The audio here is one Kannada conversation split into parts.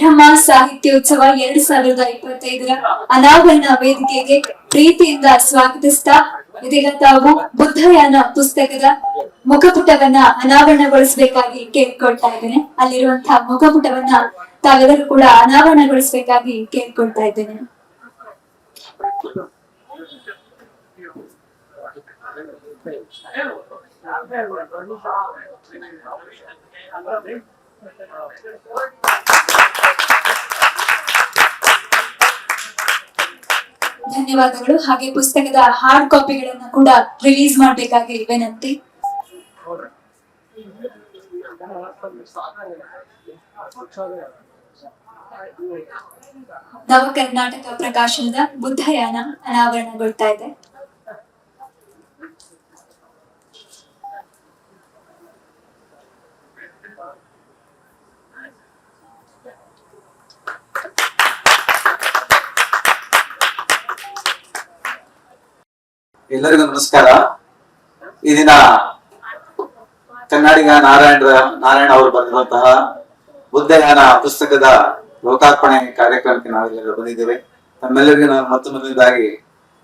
ಸಂಭ್ರಮ ಸಾಹಿತ್ಯೋತ್ಸವ ಎರಡ್ ಸಾವಿರದ ಇಪ್ಪತ್ತೈದರ ಅನಾವರಣ ವೇದಿಕೆಗೆ ಪ್ರೀತಿಯಿಂದ ಸ್ವಾಗತಿಸ್ತಾ, ಇದೀಗ ತಾವು ಬುದ್ಧಯಾನ ಪುಸ್ತಕದ ಮುಖಪುಟವನ್ನ ಅನಾವರಣಗೊಳಿಸಬೇಕಾಗಿ ಕೇಳ್ಕೊಳ್ತಾ ಇದ್ದೇನೆ. ಅಲ್ಲಿರುವಂತಹ ಮುಖಪುಟವನ್ನ ತಾವೆಲ್ಲರೂ ಕೂಡ ಅನಾವರಣಗೊಳಿಸಬೇಕಾಗಿ ಕೇಳ್ಕೊಳ್ತಾ ಇದ್ದೇನೆ. ಧನ್ಯವಾದಗಳು. ಹಾಗೆ ಪುಸ್ತಕದ ಹಾರ್ಡ್ ಕಾಪಿಗಳನ್ನ ಕೂಡ ರಿಲೀಸ್ ಮಾಡಬೇಕಾಗಿ ವಿನಂತಿ. ನವ ಕರ್ನಾಟಕ ಪ್ರಕಾಶನದ ಬುದ್ಧಯಾನ ಅನಾವರಣಗೊಳ್ತಾ ಇದೆ. ಎಲ್ಲರಿಗೂ ನಮಸ್ಕಾರ. ಈ ದಿನ ಕನ್ನಡಿಗ ನಾರಾಯಣ ನಾರಾಯಣ ಅವರು ಬರೆದಿರುವಂತಹ ಬುದ್ಧಯಾನ ಪುಸ್ತಕದ ಲೋಕಾರ್ಪಣೆ ಕಾರ್ಯಕ್ರಮಕ್ಕೆ ನಾವೆಲ್ಲರೂ ಬಂದಿದ್ದೇವೆ. ತಮ್ಮೆಲ್ಲರಿಗೂ ನಾನು ಮೊತ್ತಮೊದಲನೇದಾಗಿ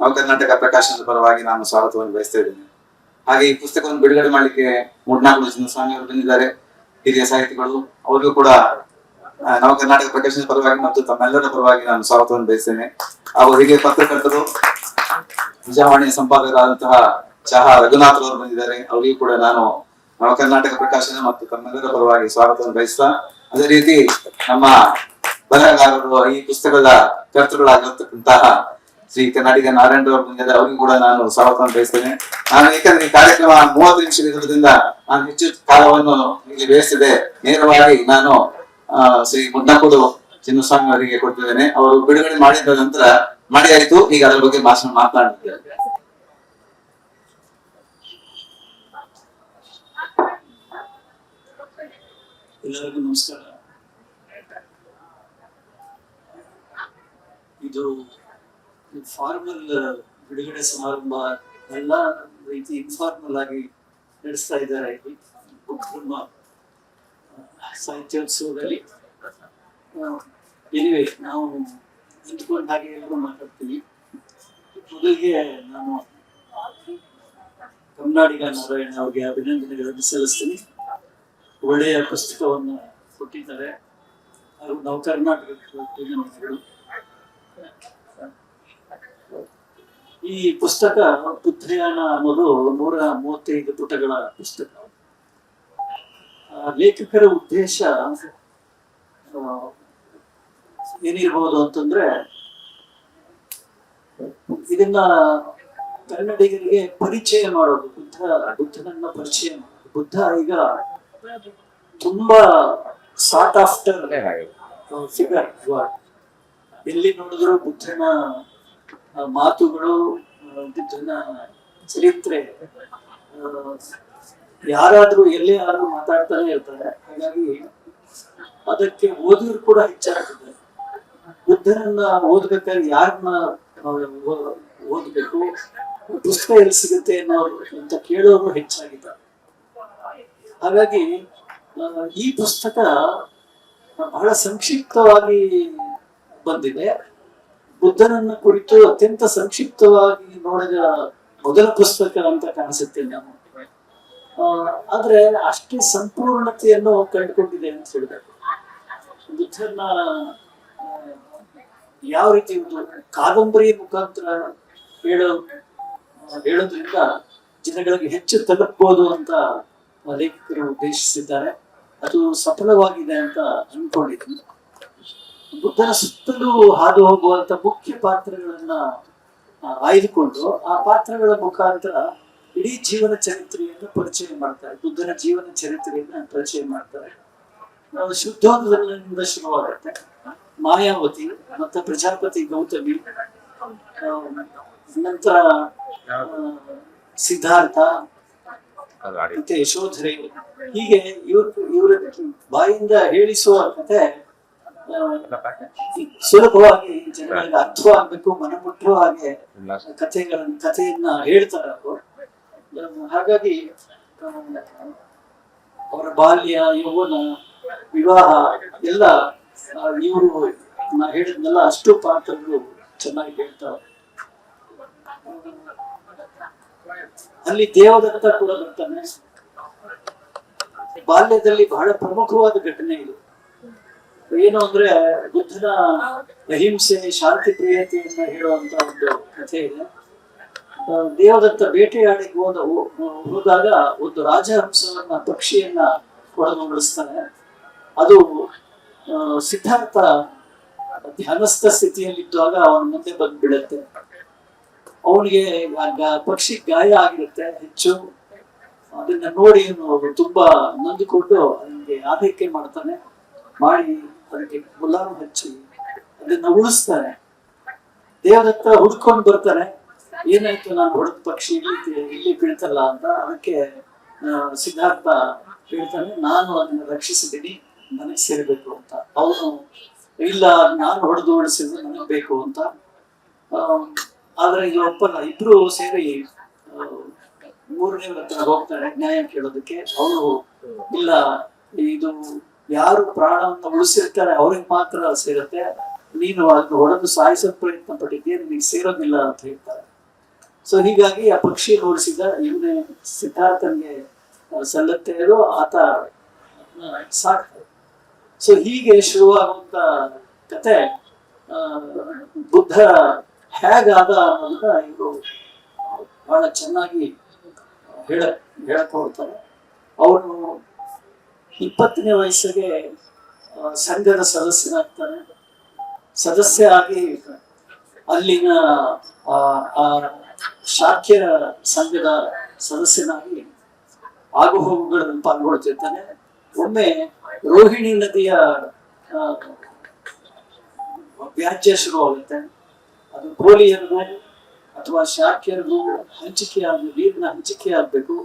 ನಾವು ಕರ್ನಾಟಕ ಪ್ರಕಾಶನದ ಪರವಾಗಿ ನಾನು ಸ್ವಾಗತವನ್ನು ಬಯಸ್ತಾ ಇದ್ದೇನೆ. ಹಾಗೆ ಈ ಪುಸ್ತಕವನ್ನು ಬಿಡುಗಡೆ ಮಾಡಲಿಕ್ಕೆ ಮುಡ್ನಾಕು ಸ್ವಾಮಿ ಅವರು ಬಂದಿದ್ದಾರೆ, ಹಿರಿಯ ಸಾಹಿತಿಗಳು. ಅವರಿಗೂ ಕೂಡ ನಾವು ಕರ್ನಾಟಕ ಪ್ರಕಾಶನದ ಪರವಾಗಿ ಮತ್ತು ತಮ್ಮೆಲ್ಲರ ಪರವಾಗಿ ನಾನು ಸ್ವಾಗತವನ್ನು ಬಯಸ್ತೇನೆ. ಅವರು ಹಿರಿಯ ಪತ್ರಕರ್ತರು ನಿಜಾವಾಣಿಯ ಸಂಪಾದಕರಾದಂತಹ ಚಹಾ ರಘುನಾಥ್ ಅವರು ಬಂದಿದ್ದಾರೆ. ಅವರಿಗೂ ಕೂಡ ನಾನು ನವ ಕರ್ನಾಟಕ ಪ್ರಕಾಶನ ಮತ್ತು ಕನ್ನಡದ ಪರವಾಗಿ ಸ್ವಾಗತವನ್ನು ಬಯಸ್ತಾ, ಅದೇ ರೀತಿ ನಮ್ಮ ಬರಹಗಾರರು ಈ ಪುಸ್ತಕದ ಕರ್ತೃಗಳಾಗಿರ್ತಕ್ಕಂತಹ ಶ್ರೀ ಕನ್ನಡಿಗ ನಾರಾಯಣ ಅವರು ಬಂದಿದ್ದಾರೆ. ಅವರಿಗೂ ಕೂಡ ನಾನು ಸ್ವಾಗತವನ್ನು ಬಯಸ್ತೇನೆ. ನಾನು ಏಕೆಂದ್ರೆ ಈ ಕಾರ್ಯಕ್ರಮ ಮೂವತ್ತು ನಿಮಿಷ ಇರೋದ್ರಿಂದ ನಾನು ಹೆಚ್ಚು ಕಾಲವನ್ನು ಇಲ್ಲಿ ಬೇಯಿಸಿದೆ ನೇರವಾಗಿ ನಾನು ಶ್ರೀ ಮುಡ್ನಕೂಡು ಚಿನ್ನಸ್ವಾಮಿ ಅವರಿಗೆ ಕೊಡ್ತಿದ್ದೇನೆ ಅವರು ಬಿಡುಗಡೆ ಮಾಡಿದ ನಂತರ ಮಾಡಿ ಆಯ್ತು, ಈಗ ಅದ್ರ ಬಗ್ಗೆ ಭಾಷಣ ಮಾತಾಡ್ತೀವಿ. ಎಲ್ಲರಿಗೂ ನಮಸ್ಕಾರ. ಇದು ಫಾರ್ಮಲ್ ಬಿಡುಗಡೆ ಸಮಾರಂಭ ಎಲ್ಲ ರೀತಿ ಇನ್ಫಾರ್ಮಲ್ ಆಗಿ ನಡೆಸ್ತಾ ಇದ್ದಾರೆ ನಮ್ಮ ಸಾಹಿತ್ಯೋತ್ಸವದಲ್ಲಿ. ಎನಿವೆ ನಾವು ನಿಂತ್ಕೊಂಡ ಹಾಗೆ ಎಲ್ಲರೂ ಮಾತಾಡ್ತೀವಿ ಮೊದಲಿಗೆ ನಾನು ಕರ್ನಾಡಿಗ ನಾರಾಯಣ ಅವರಿಗೆ ಅಭಿನಂದನೆಗಳನ್ನು ಸಲ್ಲಿಸ್ತೀನಿ. ಒಳ್ಳೆಯ ಪುಸ್ತಕವನ್ನು ಕೊಟ್ಟಿದ್ದಾರೆ. ಹಾಗೂ ನಾವು ಕರ್ನಾಟಕಗಳು ಈ ಪುಸ್ತಕ ಪುತ್ರಿಯಾನ ಅನ್ನೋದು ನೂರ ಮೂವತ್ತೈದು ಪುಟಗಳ ಪುಸ್ತಕ. ಲೇಖಕರ ಉದ್ದೇಶ ಏನಿರ್ಬೋದು ಅಂತಂದ್ರೆ ಇದನ್ನ ಕನ್ನಡಿಗರಿಗೆ ಪರಿಚಯ ಮಾಡೋದು. ಬುದ್ಧ ಬುದ್ಧನನ್ನ ಪರಿಚಯ ಮಾಡೋದು. ಬುದ್ಧ ಈಗ ತುಂಬಾ ಸಾರ್ಟ್ ಆಫ್ಟರ್ ಫಿಗರ್ ಎಲ್ಲಿ ನೋಡಿದ್ರು ಬುದ್ಧನ ಮಾತುಗಳು ಬುದ್ಧನ ಚರಿತ್ರೆ ಆ, ಯಾರಾದ್ರೂ ಎಲ್ಲೇ ಯಾರು ಮಾತಾಡ್ತಾನೆ ಇರ್ತಾರೆ. ಹಾಗಾಗಿ ಅದಕ್ಕೆ ಓದಿದ್ರು ಕೂಡ ಹೆಚ್ಚಾಗ್ತದೆ ಬುದ್ಧನನ್ನ ಓದ್ಬೇಕಾದ್ರೆ ಯಾರನ್ನ ಓದ್ಬೇಕು? ಪುಸ್ತಕ ಎಲ್ಲಿ ಸಿಗುತ್ತೆ ಅನ್ನೋರು ಅಂತ ಕೇಳೋರು ಹೆಚ್ಚಾಗಿದ್ದಾರೆ. ಹಾಗಾಗಿ ಈ ಪುಸ್ತಕ ಬಹಳ ಸಂಕ್ಷಿಪ್ತವಾಗಿ ಬಂದಿದೆ. ಬುದ್ಧನನ್ನ ಕುರಿತು ಅತ್ಯಂತ ಸಂಕ್ಷಿಪ್ತವಾಗಿ ನೋಡಿದ ಮೊದಲ ಪುಸ್ತಕ ಅಂತ ಕಾಣಿಸುತ್ತೆ ಆ, ಆದ್ರೆ ಅಷ್ಟೇ ಸಂಪೂರ್ಣತೆಯನ್ನು ಕಂಡುಕೊಂಡಿದೆ ಅಂತ ಹೇಳಬೇಕು. ಬುದ್ಧನ ಯಾವ ರೀತಿ ಒಂದು ಕಾದಂಬರಿ ಮುಖಾಂತರ ಹೇಳೋ ಹೇಳೋದ್ರಿಂದ ಜನಗಳಿಗೆ ಹೆಚ್ಚು ತಲುಪಬಹುದು ಅಂತ ಲೇಖಕರು ಉದ್ದೇಶಿಸಿದ್ದಾರೆ. ಅದು ಸಫಲವಾಗಿದೆ ಅಂತ ಅನ್ಕೊಂಡಿದ್ದೀನಿ. ಬುದ್ಧನ ಸುತ್ತಲೂ ಹಾದು ಹೋಗುವಂತ ಮುಖ್ಯ ಪಾತ್ರಗಳನ್ನ ಆಯ್ದುಕೊಂಡು ಆ ಪಾತ್ರಗಳ ಮುಖಾಂತರ ಇಡೀ ಜೀವನ ಚರಿತ್ರೆಯನ್ನು ಪರಿಚಯ ಮಾಡ್ತಾರೆ. ಬುದ್ಧನ ಜೀವನ ಚರಿತ್ರೆಯನ್ನ ಪರಿಚಯ ಮಾಡ್ತಾರೆ. ಆ, ಶುದ್ಧೋಧನದಿಂದ ಶುರುವಾಗುತ್ತೆ. ಮಾಯಾವತಿ ಮತ್ತೆ ಪ್ರಜಾಪತಿ ಗೌತಮಿ ನಂತರ ಸಿದ್ಧಾರ್ಥ, ಮತ್ತೆ ಯಶೋಧರೆ, ಹೀಗೆ ಇವ್ರ, ಇವರ ಬಾಯಿಂದ ಹೇಳಿಸುವ ಕತೆ ಸುಲಭವಾಗಿ ಜನಗಳಿಗೆ ಅರ್ಥವಾಗಬೇಕು ಮನಮುಟ್ಟುವ ಹಾಗೆ ಕಥೆಗಳನ್ನ, ಕಥೆಯನ್ನ ಹೇಳ್ತಾರೆ ಅವರು. ಹಾಗಾಗಿ ಅವರ ಬಾಲ್ಯ, ಯೌವನ, ವಿವಾಹ, ಎಲ್ಲ ಇವರು ನಾ ಹೇಳಿದ್ನೆಲ್ಲ, ಅಷ್ಟು ಪಾತ್ರಗಳು ಚೆನ್ನಾಗಿ ಹೇಳ್ತಾರೆ ಅಲ್ಲಿ ದೇವದತ್ತ ಕೂಡ ಬರ್ತಾನೆ. ಬಾಲ್ಯದಲ್ಲಿ ಬಹಳ ಪ್ರಮುಖವಾದ ಘಟನೆ ಇದು. ಏನು ಅಂದ್ರೆ, ಬುದ್ಧನ ಅಹಿಂಸೆ, ಶಾಂತಿ ಪ್ರಿಯತೆಯನ್ನ ಹೇಳುವಂತ ಒಂದು ಕಥೆ ಇದೆ. ದೇವದತ್ತ ಬೇಟೆಯಾಡಿ ಹೋದ ಹೋದಾಗ ಒಂದು ರಾಜಹಂಸವನ್ನ, ಪಕ್ಷಿಯನ್ನ ಒಳಗೊಂಡಿಸ್ತಾನೆ ಅದು ಸಿದ್ಧಾರ್ಥ ಧ್ಯಾನಸ್ಥ ಸ್ಥಿತಿಯಲ್ಲಿದ್ದಾಗ ಅವನ ಮುಂದೆ ಬಂದು ಬಿಡುತ್ತೆ ಅವನಿಗೆ ಪಕ್ಷಿ ಗಾಯ ಆಗಿರುತ್ತೆ ಹೆಚ್ಚು. ಅದನ್ನ ನೋಡಿ ತುಂಬಾ ನೊಂದುಕೊಂಡು ಅದಕ್ಕೆ ಆರೈಕೆ ಮಾಡ್ತಾನೆ. ಮಾಡಿ ಅದಕ್ಕೆ ಗುಲಾಮ್ ಹಚ್ಚಿ ಅದನ್ನ ಉಳಿಸ್ತಾನೆ. ದೇವರತ್ರ ಹುಡ್ಕೊಂಡು ಬರ್ತಾನೆ. ಏನಾಯ್ತು, ನಾನು ಹೊಡೆದ ಪಕ್ಷಿ ಇಲ್ಲಿ ಇಲ್ಲಿ ಬೀಳ್ತಲ್ಲ ಅಂತ ಅದಕ್ಕೆ ಸಿದ್ಧಾರ್ಥ ಹೇಳ್ತಾನೆ, ನಾನು ಅದನ್ನ ರಕ್ಷಿಸಿದ್ದೀನಿ. ನನಗೆ ಸೇರಬೇಕು ಅಂತ. ಅವನು ಇಲ್ಲ ನಾನು ಹೊಡೆದು ಹೊಡೆಸಿದ್ರೆ ನನಗೆ ಬೇಕು ಅಂತ. ಆ, ಆದ್ರೆ ಇಲ್ಲಿ ಒಪ್ಪಲ್ಲ ಇಬ್ರು ಸೇರಿ ಮೂರನೇ ಹತ್ರ ಹೋಗ್ತಾರೆ ನ್ಯಾಯ ಕೇಳೋದಕ್ಕೆ. ಅವರು ಇಲ್ಲ ಇದು ಯಾರು ಪ್ರಾಣವನ್ನ ಉಳಿಸಿರ್ತಾರೆ ಅವ್ರಿಗೆ ಮಾತ್ರ ಸೇರುತ್ತೆ. ನೀನು ಅದನ್ನ ಹೊಡೆದು ಸಾಯಿಸೋ ಪ್ರಯತ್ನ ಪಟ್ಟಿದ್ದೀನಿ ನಿನಗೆ ಸೇರೋದಿಲ್ಲ ಅಂತ ಹೇಳ್ತಾರೆ. ಸೊ ಹೀಗಾಗಿ ಆ ಪಕ್ಷಿ ನೋಡಿಸಿದ ಇವನೇ ಸಿದ್ಧಾರ್ಥನ್ಗೆ ಸಲ್ಲತ್ತೆ ಆತ ಸಾಕ್ತಾರೆ ಸೊ ಹೀಗೆ ಶುರುವಾಗುವಂತ ಕತೆ ಬುದ್ಧ ಹೇಗಾದ ಅನ್ನೋದನ್ನ ಇವರು ಬಹಳ ಚೆನ್ನಾಗಿ ಹೇಳ ಹೇಳಕ್ ಹೋಗ್ತಾರೆ ಅವನು ಇಪ್ಪತ್ತನೇ ವಯಸ್ಸಿಗೆ ಸಂಘದ ಸದಸ್ಯನಾಗ್ತಾನೆ ಸದಸ್ಯ ಆಗಿ ಅಲ್ಲಿನ ಆ, ಶಾಖ್ಯ ಸಂಘದ ಸದಸ್ಯನಾಗಿ ಆಗುಹೋಗುಗಳನ್ನು ಪಾಲ್ಗೊಳ್ತಿರ್ತಾನೆ ಒಮ್ಮೆ ರೋಹಿಣಿ ನದಿಯ ವ್ಯಾಜ್ಯ ಶುರುವಾಗುತ್ತೆ ಅದು ಕೋಲಿಯರಿಗೂ ಅಥವಾ ಶಾಖ್ಯರಿಗೂ ಹಂಚಿಕೆ ಆಗ ನೀರಿನ ಹಂಚಿಕೆ ಆಗಬೇಕು.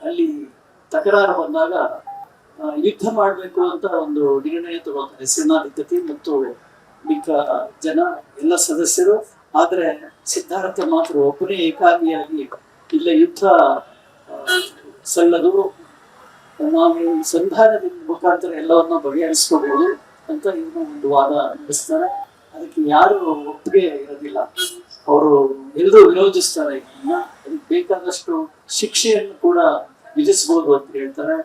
ಅಲ್ಲಿ ತಕರಾರು ಬಂದಾಗ ಯುದ್ಧ ಮಾಡಬೇಕು ಅಂತ ಒಂದು ನಿರ್ಣಯ ತಗೊಳ್ತಾರೆ ಸೇನಾಧಿಪತಿ ಮತ್ತು ಮಿಕ್ಕ ಜನ, ಎಲ್ಲ ಸದಸ್ಯರು. ಆದರೆ ಸಿದ್ಧಾರ್ಥ ಮಾತ್ರ ಒಬ್ಬನೇ ಏಕಾಂಗಿಯಾಗಿ ಇಲ್ಲ ಯುದ್ಧ ಸಲ್ಲದು. ನಾವು ಸಂಧಾನದ ಮುಖಾಂತರ ಎಲ್ಲವನ್ನ ಬಗೆಹರಿಸ್ಕೋಬಹುದು ಅಂತ ಇವನು ಒಂದು ವಾದ ನಡೆಸ್ತಾರೆ. ಅದಕ್ಕೆ ಯಾರು ಒಪ್ಪಿಗೆ ಇರೋದಿಲ್ಲ. ಅವರು ಎಲ್ಲರೂ ವಿರೋಧಿಸ್ತಾರೆ. ಇದನ್ನ ಅದಕ್ಕೆ ಬೇಕಾದಷ್ಟು ಶಿಕ್ಷೆಯನ್ನು ಕೂಡ ವಿಧಿಸಬಹುದು ಅಂತ ಹೇಳ್ತಾರೆ.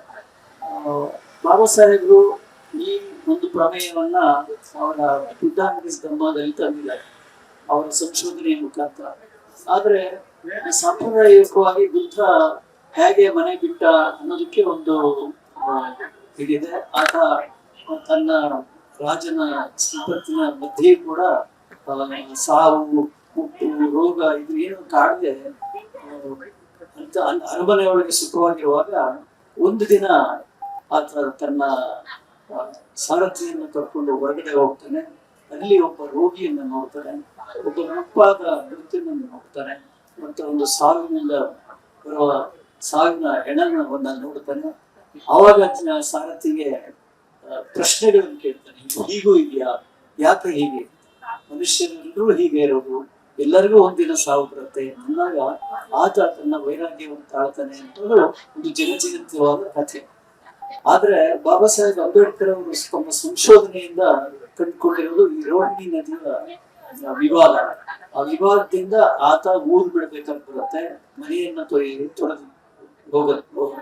ಬಾಬಾ ಸಾಹೇಬ್ರು ಈ ಒಂದು ಪ್ರಮೇಯವನ್ನ ಅವರ ಬುದ್ಧಾಂಗಿಸ್ ಧರ್ಮದಲ್ಲಿ ತಂದಿದ್ದಾರೆ. ಅವರ ಸಂಶೋಧನೆಯ ಮುಖಾಂತರ. ಆದ್ರೆ ಸಾಂಪ್ರದಾಯಿಕವಾಗಿ ಬುದ್ಧ ಹೇಗೆ ಮನೆ ಬಿಟ್ಟ ಅನ್ನೋದಕ್ಕೆ ಒಂದು ಇದಿದೆ. ಆತ ತನ್ನ ರಾಜನ ಸಂಪತ್ತಿನ ಮಧ್ಯೆ ಕೂಡ ಸಾವು ಮುಟ್ಟು ರೋಗ ಇದು ಏನು ಕಾಡದೆ ಅಂತ ಅರಮನೆ ಒಳಗೆ ಸುಖವಾಗಿರುವಾಗ ಒಂದು ದಿನ ಆತ ತನ್ನ ಸಾರಥಿಯನ್ನು ಕರ್ಕೊಂಡು ಹೊರಗಡೆ ಹೋಗ್ತಾನೆ. ಅಲ್ಲಿ ಒಬ್ಬ ರೋಗಿಯನ್ನು ನೋಡ್ತಾನೆ. ಒಬ್ಬ ಮುಪ್ಪಾದ ಮೃತ್ಯುವನ್ನು ನೋಡ್ತಾನೆ. ಮತ್ತು ಒಂದು ಸಾವಿನಿಂದ ಬರುವ ಸಾವಿನ ಹೆಣವನ್ನ ನೋಡ್ತಾನೆ. ಅವಾಗ ಸಾರಥಿಗೆ ಪ್ರಶ್ನೆಗಳನ್ನು ಕೇಳ್ತಾನೆ ಹೀಗೂ ಇದೆಯಾ? ಯಾಕೆ ಹೀಗೆ? ಮನುಷ್ಯರೆಲ್ಲರೂ ಹೀಗೆ ಇರೋದು. ಎಲ್ಲರಿಗೂ ಒಂದಿನ ಸಾವು ಬರುತ್ತೆ. ಅಂದಾಗ ಆತ ತನ್ನ ವೈರಾಗ್ಯವನ್ನು ತಾಳ್ತಾನೆ ಅನ್ನೋದು ಒಂದು ಜನಜೀವಂತವಾದ ಕಥೆ. ಆದ್ರೆ ಬಾಬಾ ಸಾಹೇಬ್ ಅಂಬೇಡ್ಕರ್ ಅವರು ತಮ್ಮ ಸಂಶೋಧನೆಯಿಂದ ಕಂಡುಕೊಂಡಿರೋದು ಈ ರೋಹಿಣಿ ನದಿಯ ವಿವಾದ. ಆ ವಿವಾದದಿಂದ ಆತ ಊರು ಬಿಡ್ಬೇಕಾಗಿ ಬರುತ್ತೆ, ಮನೆಯನ್ನ ತೊಯ್ ತೊಳೆದು ಹೋಗ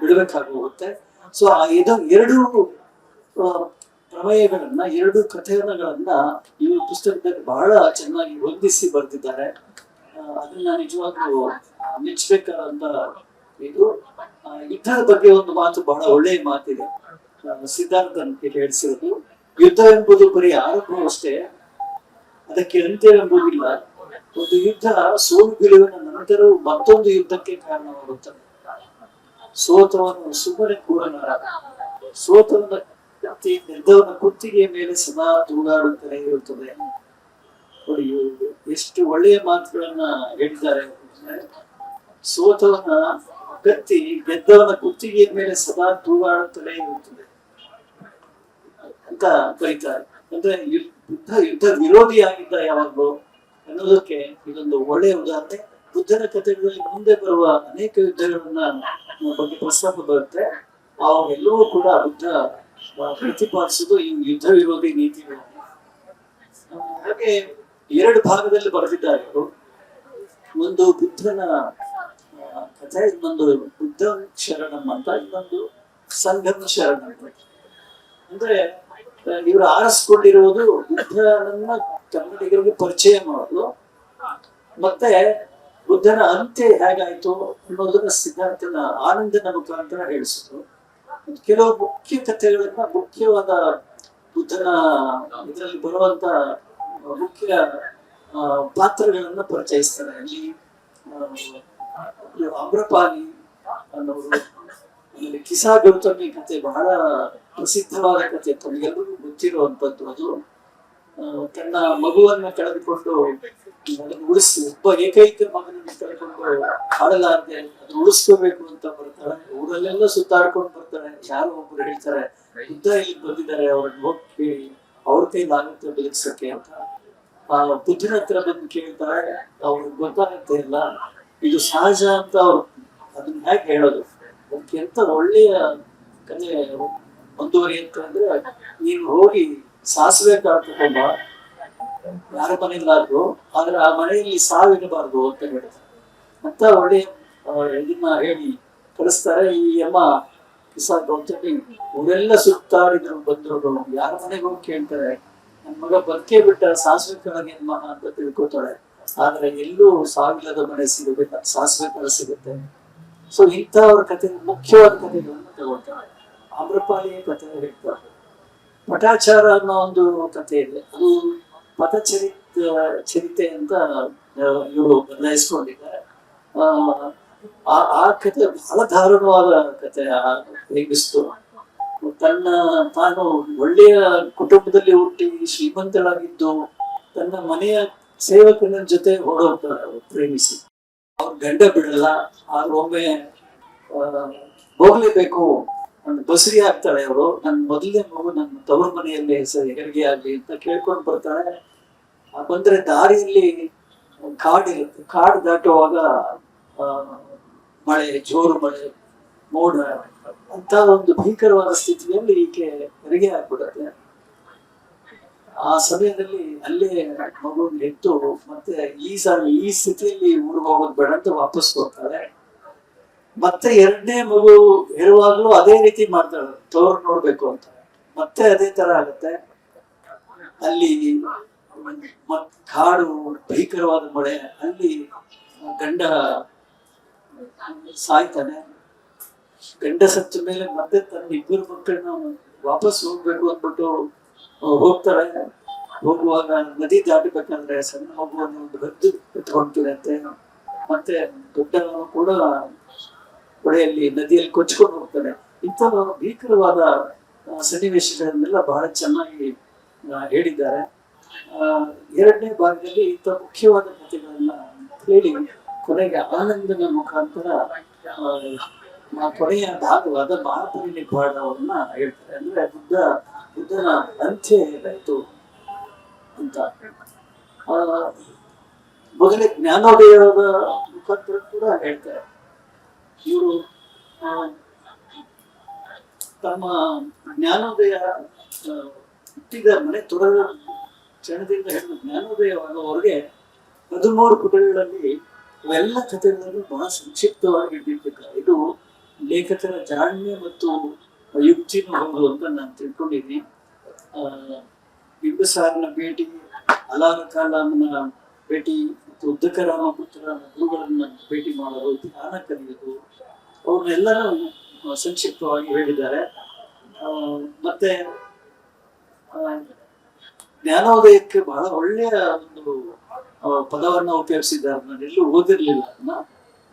ಬಿಡಬೇಕಾಗಿ ಹೋಗುತ್ತೆ ಸೊ ಆ ಇದು ಎರಡು ಪ್ರಮೇಯಗಳನ್ನ ಎರಡು ಕಥೆಗಳನ್ನ ಈ ಪುಸ್ತಕದಲ್ಲಿ ಬಹಳ ಚೆನ್ನಾಗಿ ಹೊಂದಿಸಿ ಬರೆದಿದ್ದಾರೆ. ಅದನ್ನ ನಿಜವಾಗ್ಲೂ ಮೆಚ್ಚಬೇಕಾದಂತ ಇದು. ಯುದ್ಧದ ಬಗ್ಗೆ ಒಂದು ಮಾತು ಬಹಳ ಒಳ್ಳೆಯ ಮಾತಿದೆ. ಸಿದ್ಧಾರ್ಥ ಸಿದ್ಧಾರ್ಥನ್ ಹೇಳಿಸಿರೋದು. ಯುದ್ಧ ಎಂಬುದು ಬರೀ ಆರಂಭವಷ್ಟೇ ಅದಕ್ಕೆ ಅಂತ್ಯವೆಂಬುದಿಲ್ಲ ಒಂದು ಯುದ್ಧ ಸೋಲು ಗೆಲುವಿನ ನಂತರವೂ ಮತ್ತೊಂದು ಯುದ್ಧಕ್ಕೆ ಕಾರಣವಾಗುತ್ತದೆ. ಸೋತವನು ಸುಮ್ಮನೆ ಕೂರಲಾರ ಸೋತವನ ಅತಿ ಗೆದ್ದವನ ಕುತ್ತಿಗೆಯ ಮೇಲೆ ಸದಾ ತೂಗಾಡುತ್ತಲೇ ಇರುತ್ತದೆ. ಎಷ್ಟು ಒಳ್ಳೆಯ ಮಾತುಗಳನ್ನ ಹೇಳಿದ್ದಾರೆ ಸೋತವನ ಕತ್ತಿ ಗೆದ್ದವನ ಕುತ್ತಿಗೆಯ ಮೇಲೆ ಸದಾ ತೂಗಾಡುತ್ತಲೇ ಇರುತ್ತದೆ. ಅಂತ ಕರೀತಾರೆ. ಅಂದ್ರೆ ಯುದ್ಧ ಯುದ್ಧ ಯುದ್ಧ ವಿರೋಧಿಯಾಗಿದ್ದ ಯಾವಾಗಲೂ ಅನ್ನೋದಕ್ಕೆ ಇದೊಂದು ಒಳ್ಳೆಯ ಉದಾಹರಣೆ. ಬುದ್ಧನ ಕಥೆಗಳಲ್ಲಿ ಮುಂದೆ ಬರುವ ಅನೇಕ ಯುದ್ಧಗಳನ್ನ ಬಗ್ಗೆ ಪ್ರಸ್ತಾಪ ಬರುತ್ತೆ. ಅವಾಗೆಲ್ಲವೂ ಕೂಡ ಬುದ್ಧ ಪ್ರತಿಪಾದಿಸುವುದು ಈ ಯುದ್ಧ ವಿರೋಧಿ ನೀತಿಗಳು. ಹಾಗೆ ಎರಡು ಭಾಗದಲ್ಲಿ ಬರೆದಿದ್ದಾರೆ ಅವರು. ಒಂದು ಬುದ್ಧನ ಕಥೆ, ಇನ್ನೊಂದು ಬುದ್ಧ ಶರಣಂ ಅಂತ, ಇನ್ನೊಂದು ಸಂಗಮ ಶರಣಂ ಅಂತ. ಅಂದ್ರೆ ಇವರು ಆರಿಸ್ಕೊಂಡಿರುವುದು ಬುದ್ಧನನ್ನ ಕನ್ನಡಿಗರಿಗೆ ಪರಿಚಯ ಮಾಡೋದು. ಮತ್ತೆ ಬುದ್ಧನ ಅಂತ್ಯ ಹೇಗಾಯ್ತು ಅನ್ನೋದನ್ನ ಸಿದ್ಧಾಂತನ ಆನಂದನ ಮುಖಾಂತರ ಹೇಳಿಸಿದ್ರು. ಕೆಲವು ಮುಖ್ಯ ಕಥೆಗಳನ್ನ ಮುಖ್ಯವಾದ ಬುದ್ಧನ ಇದರಲ್ಲಿ ಬರುವಂತ ಮುಖ್ಯ ಪಾತ್ರಗಳನ್ನ ಪರಿಚಯಿಸ್ತಾರೆ. ಅಲ್ಲಿ ಅಮ್ರಪಾಲಿ ಅನ್ನೋರು ಆಮೇಲೆ ಕಿಸಾ ಗೌತಮಿ ಕಥೆ ಬಹಳ ಪ್ರಸಿದ್ಧವಾದ ಕಥೆ ತಮಗೆಲ್ಲರಿಗೂ ಗೊತ್ತಿರುವಂತದ್ದು ಅದು. ತನ್ನ ಮಗುವನ್ನ ಕಳೆದುಕೊಂಡು ಅದನ್ನು ಉಳಿಸಿ, ಒಬ್ಬ ಏಕೈಕ ಮಗನನ್ನು ಕಳ್ಕೊಂಡು ಆಡಲಾರದೆ ಅದನ್ನ ಉಳಿಸ್ಕೋಬೇಕು ಅಂತ ಬರ್ತಾಳೆ. ಊರಲ್ಲೆಲ್ಲ ಸುತ್ತಾಡ್ಕೊಂಡು ಬರ್ತಾರೆ ಯಾರೋ ಒಬ್ರು ಹೇಳ್ತಾರೆ ಬುದ್ಧ ಇಲ್ಲಿ ಬಂದಿದ್ದಾರೆ, ಅವ್ರನ್ನ ಹೋಗಿ ಅವ್ರ ಕೈಲಾಗುತ್ತೆ ಬೆಳಗ್ಸಕ್ಕೆ ಅಂತ. ಆ, ಬುದ್ಧನ ಹತ್ರ ಬಂದು ಕೇಳ್ತಾರೆ, ಅವ್ರಿಗೆ ಗೊತ್ತಾಗುತ್ತೆ ಇಲ್ಲ, ಇದು ಸಹಜ ಅಂತ ಅವ್ರು ಅದನ್ನ ಹೇಗೆ ಹೇಳೋದು? ಅದಕ್ಕೆ ಎಂತ ಒಳ್ಳೆಯ ಕಲೆ ಮುಂದುವರಿಯುತ್ತೆ ಅಂದ್ರೆ, ನೀನು ಹೋಗಿ ಸಾಸಿವೆ ಕಾಳು ತಗೊಂಬ ಯಾರ ಮನೆಯಲ್ಲಾದ್ರು ಆದ್ರೆ ಆ ಮನೆಯಲ್ಲಿ ಸಾವಿರಬಾರ್ದು ಅಂತ ಹೇಳ್ತಾರೆ. ಅಂತ ಒಳ್ಳೆ ಇದನ್ನ ಹೇಳಿ ಕಳಿಸ್ತಾರೆ. ಈ ಅಮ್ಮ ಕಿಸಾನ್ ಗೌತಮಿ ಊರೆಲ್ಲ ಸುತ್ತಾಡಿದ್ರು, ಬಂದ್ರು. ಯಾರ ಮನೆಗೆ ಹೋಗಿ ಕೇಳ್ತಾರೆ. ನನ್ನ ಮಗ ಬದುಕೇ ಬಿಟ್ಟ ಸಾಸಿವೆ ಕಾಳಿಗೆ ಮಗ ಅಂತ ತಿಳ್ಕೊತಾಳೆ ಆದ್ರೆ ಎಲ್ಲೂ ಸಾವಿಲ್ಲದ ಮನೆ ಸಿಗಬೇಕ ಸಾಸಿವೆ ಕಾಳ ಸಿಗುತ್ತೆ. ಸೊ ಇಂಥವ್ರ ಕಥೆ ಮುಖ್ಯವಾದ ಕಥೆಗಳನ್ನು ತಗೊಳ್ತಾರೆ. ಆಮ್ರಪಾಲಿಯ ಕಥೆ ಹೇಳ್ತಾರೆ. ಪಟಾಚಾರ ಅನ್ನೋ ಒಂದು ಕಥೆ ಇದೆ. ಅದು ಪಥಚರಿತ ಚರಿತೆ ಅಂತ ಇವರು ಬದಲಾಯಿಸ್ಕೊಂಡಿದ್ದಾರೆ. ಆ, ಆ ಕತೆ ಕಥೆ ಬಹಳ ದಾರುಣವಾದ ಆ ಹೇಗಿಸ್ತು? ತನ್ನ ತಾನು ಒಳ್ಳೆಯ ಕುಟುಂಬದಲ್ಲಿ ಹುಟ್ಟಿ ಶ್ರೀಮಂತಳಾಗಿದ್ದು ತನ್ನ ಮನೆಯ ಸೇವಕನ ಜೊತೆ ಓಡೋಗ್ತಾಳೆ ಅವ್ರು ಪ್ರೇಮಿಸಿ. ಅವ್ರ ಗಂಡ ಬಿಡಲ್ಲ ಆ, ಹೋಗ್ಲೇಬೇಕು. ಒಂದು ಬಸರಿ ಆಗ್ತಾಳೆ ಅವರು ನನ್ನ ಮೊದಲನೇ ಮಗು ನನ್ನ ತವರು ಮನೆಯಲ್ಲಿ ಹೆಸರು ಹೆರಿಗೆ ಆಗಲಿ ಅಂತ ಕೇಳ್ಕೊಂಡು ಬರ್ತಾಳೆ. ಬಂದ್ರೆ ದಾರಿಯಲ್ಲಿ ಕಾಡಿರುತ್ತೆ ಕಾಡು ದಾಟುವಾಗ ಮಳೆ, ಜೋರು ಮಳೆ, ಮೋಡ ಅಂತ ಒಂದು ಭೀಕರವಾದ ಸ್ಥಿತಿಯಲ್ಲಿ ಈಕೆ ಹೆರಿಗೆ ಆಗ್ಬಿಡುತ್ತೆ. ಆ ಸಮಯದಲ್ಲಿ ಅಲ್ಲೇ ಮಗು ಎತ್ತು ಮತ್ತೆ ಈ ಈ ಸ್ಥಿತಿಯಲ್ಲಿ ಊರಿಗೆ ಹೋಗೋದು ಬೇಡ ಅಂತ ವಾಪಸ್ ಹೋಗ್ತಾಳೆ. ಮತ್ತೆ ಎರಡನೇ ಮಗು ಇರುವಾಗಲೂ ಅದೇ ರೀತಿ ಮಾಡ್ತಾಳೆ ತೋರ್ ನೋಡ್ಬೇಕು ಅಂತ. ಮತ್ತೆ ಅದೇ ತರ ಆಗುತ್ತೆ. ಅಲ್ಲಿ ಕಾಡು, ಭೀಕರವಾದ ಮಳೆ, ಅಲ್ಲಿ ಗಂಡ ಸಾಯ್ತಾನೆ. ಗಂಡ ಸತ್ತ ಮೇಲೆ ಮತ್ತೆ ತನ್ನ ಇಬ್ಬರು ಮಕ್ಕಳನ್ನ ವಾಪಸ್ ಹೋಗ್ಬೇಕು ಅಂದ್ಬಿಟ್ಟು ಹೋಗ್ತಾರೆ. ಹೋಗುವಾಗ ನದಿ ದಾಟಬೇಕಂದ್ರೆ ಸಣ್ಣ ಮಗುವನ್ನು ಬದ್ದು ಎತ್ಕೊಂಡ್ಬಿಡುತ್ತೆ. ಮತ್ತೆ ದೊಡ್ಡವನು ಕೂಡ ಹೊಳೆಯಲ್ಲಿ ನದಿಯಲ್ಲಿ ಕೊಚ್ಕೊಂಡು ಹೋಗ್ತಾನೆ ಇಂಥ ಭೀಕರವಾದ ಸನ್ನಿವೇಶಗಳನ್ನೆಲ್ಲ ಬಹಳ ಚೆನ್ನಾಗಿ ಹೇಳಿದ್ದಾರೆ. ಎರಡನೇ ಭಾಗದಲ್ಲಿ ಇಂಥ ಮುಖ್ಯವಾದ ಕಥೆಗಳನ್ನ ಹೇಳಿ ಕೊನೆಗೆ ಆನಂದನ ಮುಖಾಂತರ ಕೊನೆಯ ಭಾಗವಾದ ಮಹಾಪರಿನಿರ್ವಾಣವನ್ನ ಹೇಳ್ತಾರೆ. ಅಂದ್ರೆ ಬುದ್ಧ, ಬುದ್ಧನ ಅಂತ್ಯ ಏನಾಯ್ತು ಅಂತ. ಮೊದಲೇ ಜ್ಞಾನೋದಯದ ಮುಖಾಂತರ ಕೂಡ ಹೇಳ್ತಾರೆ. ಇವರು ತಮ್ಮ ಜ್ಞಾನೋದಯ ಹುಟ್ಟಿದ ಮನೆ ತೊಡದ ಕ್ಷಣದಿಂದ ಹಿಡಿದು ಹದಿಮೂರು ಪುಟಗಳಲ್ಲಿ ಇವೆಲ್ಲ ಕಥೆಗಳನ್ನು ಬಹಳ ಸಂಕ್ಷಿಪ್ತವಾಗಿ ಇಟ್ಟಿರ್ತಾರೆ ಇದು ಲೇಖಕರ ಜಾಣ್ಮೆ ಮತ್ತು ಯುಕ್ತಿನೂ ಹೌದು ಅಂತ ನಾನು ತಿಳ್ಕೊಂಡಿದ್ದೀನಿ. ಬಿಂಬಿಸಾರನ ಭೇಟಿ ಅಲಾರ ಕಾಲನ ಭೇಟಿ ಉದ್ದಕ ರಾಮಪುತ್ರ ಗುರುಗಳನ್ನ ಭೇಟಿ ಮಾಡಲು ಧ್ಯಾನ ಕಲಿಯೋದು ಅವ್ರನ್ನೆಲ್ಲರೂ ಸಂಕ್ಷಿಪ್ತವಾಗಿ ಹೇಳಿದ್ದಾರೆ. ಮತ್ತೆ ಜ್ಞಾನೋದಯಕ್ಕೆ ಬಹಳ ಒಳ್ಳೆಯ ಒಂದು ಪದವನ್ನ ಉಪಯೋಗಿಸಿದ್ದಾರೆ. ನಾನು ಎಲ್ಲೂ ಓದಿರ್ಲಿಲ್ಲ.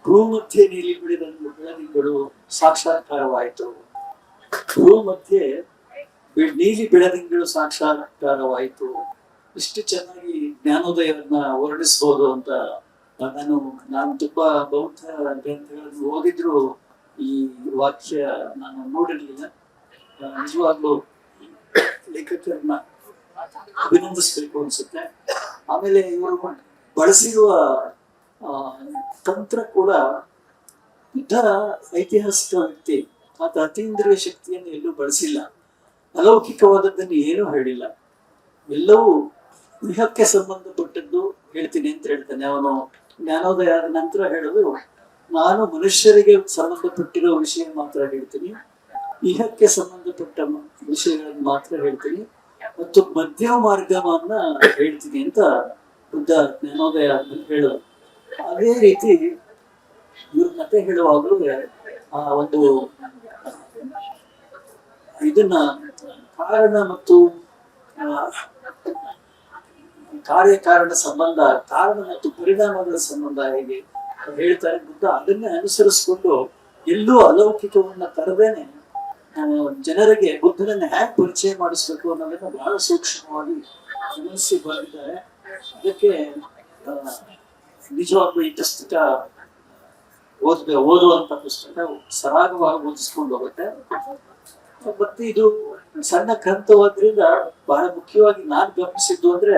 ಭೂಮಧ್ಯೆ ನೀಲಿ ಬಿಡಿದ ಬೆಳದಿಂಗಳು ಸಾಕ್ಷಾತ್ಕಾರವಾಯಿತು. ಭೂಮಧ್ಯೆ ನೀಲಿ ಬೆಳದಿಂಗಳು ಸಾಕ್ಷಾತ್ಕಾರವಾಯಿತು. ಇಷ್ಟು ಚೆನ್ನಾಗಿ ಜ್ಞಾನೋದಯವನ್ನ ವರ್ಣಿಸಬಹುದು ಅಂತ ನಾನು ನಾನು ತುಂಬಾ ಬೌದ್ಧ ಗ್ರಂಥಗಳನ್ನು ಓದಿದ್ರು ಈ ವಾಕ್ಯ ನಾನು ನೋಡಿರ್ಲಿಲ್ಲ. ನಿಜವಾಗ್ಲೂ ಲೇಖಕರನ್ನ ಅಭಿನಂದಿಸ್ಬೇಕು ಅನ್ಸುತ್ತೆ. ಆಮೇಲೆ ಇವರು ಬಳಸಿರುವ ತಂತ್ರ ಕೂಡ ಯುದ್ಧ ಐತಿಹಾಸಿಕ ವ್ಯಕ್ತಿ, ಆತ ಅತೀಂದ್ರಿಯ ಶಕ್ತಿಯನ್ನು ಎಲ್ಲೂ ಬಳಸಿಲ್ಲ. ಅಲೌಕಿಕವಾದದ್ದನ್ನು ಏನೂ ಹೇಳಿಲ್ಲ. ಎಲ್ಲವೂ ಇಹಕ್ಕೆ ಸಂಬಂಧಪಟ್ಟದ್ದು ಹೇಳ್ತೀನಿ ಅಂತ ಹೇಳ್ತಾನೆ. ಅವನು ಜ್ಞಾನೋದಯ ಆದ ನಂತರ ಹೇಳೋದು, ನಾನು ಮನುಷ್ಯರಿಗೆ ಸಂಬಂಧಪಟ್ಟಿರೋ ವಿಷಯ ಮಾತ್ರ ಹೇಳ್ತೀನಿ. ಇಹಕ್ಕೆ ಸಂಬಂಧಪಟ್ಟ ವಿಷಯಗಳನ್ನು ಮಾತ್ರ ಹೇಳ್ತೀನಿ. ಮತ್ತು ಮಧ್ಯ ಮಾರ್ಗವನ್ನ ಹೇಳ್ತೀನಿ ಅಂತ ಬುದ್ಧ ಜ್ಞಾನೋದಯ ಹೇಳೋದು. ಅದೇ ರೀತಿ ಇವ್ರ ಕತೆ ಹೇಳುವಾಗಲೂ, ಆ ಒಂದು ಇದನ್ನ ಕಾರಣ ಮತ್ತು ಕಾರ್ಯಕಾರಣ ಸಂಬಂಧ, ಕಾರಣ ಮತ್ತು ಪರಿಣಾಮಗಳ ಸಂಬಂಧ ಹೇಗೆ? ಹೇಳ್ತಾರೆ, ಬುದ್ಧ, ಅದನ್ನೇ ಅನುಸರಿಸಿಕೊಂಡು ಎಲ್ಲೂ ಅಲೌಕಿಕವನ್ನ ತರದೇನೆ ಜನರಿಗೆ ಬುದ್ಧನನ್ನ ಹ್ಯಾಕ್ ಪರಿಚಯ ಮಾಡಿಸ್ಬೇಕು ಅನ್ನೋದನ್ನ ಬಹಳ ಸೂಕ್ಷ್ಮವಾಗಿ ಗಮನಿಸಿ ಬಂದಿದ್ದಾರೆ. ಅದಕ್ಕೆ ನಿಜವಾಗ್ಲು ಈ ಪುಸ್ತಕ ಓದ್ಬೇ, ಓದುವಂತ ಪುಸ್ತಕ ಸರಾಗವಾಗಿ ಓದಿಸ್ಕೊಂಡು ಹೋಗುತ್ತೆ. ಮತ್ತೆ ಇದು ಸಣ್ಣ ಗ್ರಂಥವಾದ್ರಿಂದ ಬಹಳ ಮುಖ್ಯವಾಗಿ ನಾನು ಗಮನಿಸಿದ್ದು ಅಂದ್ರೆ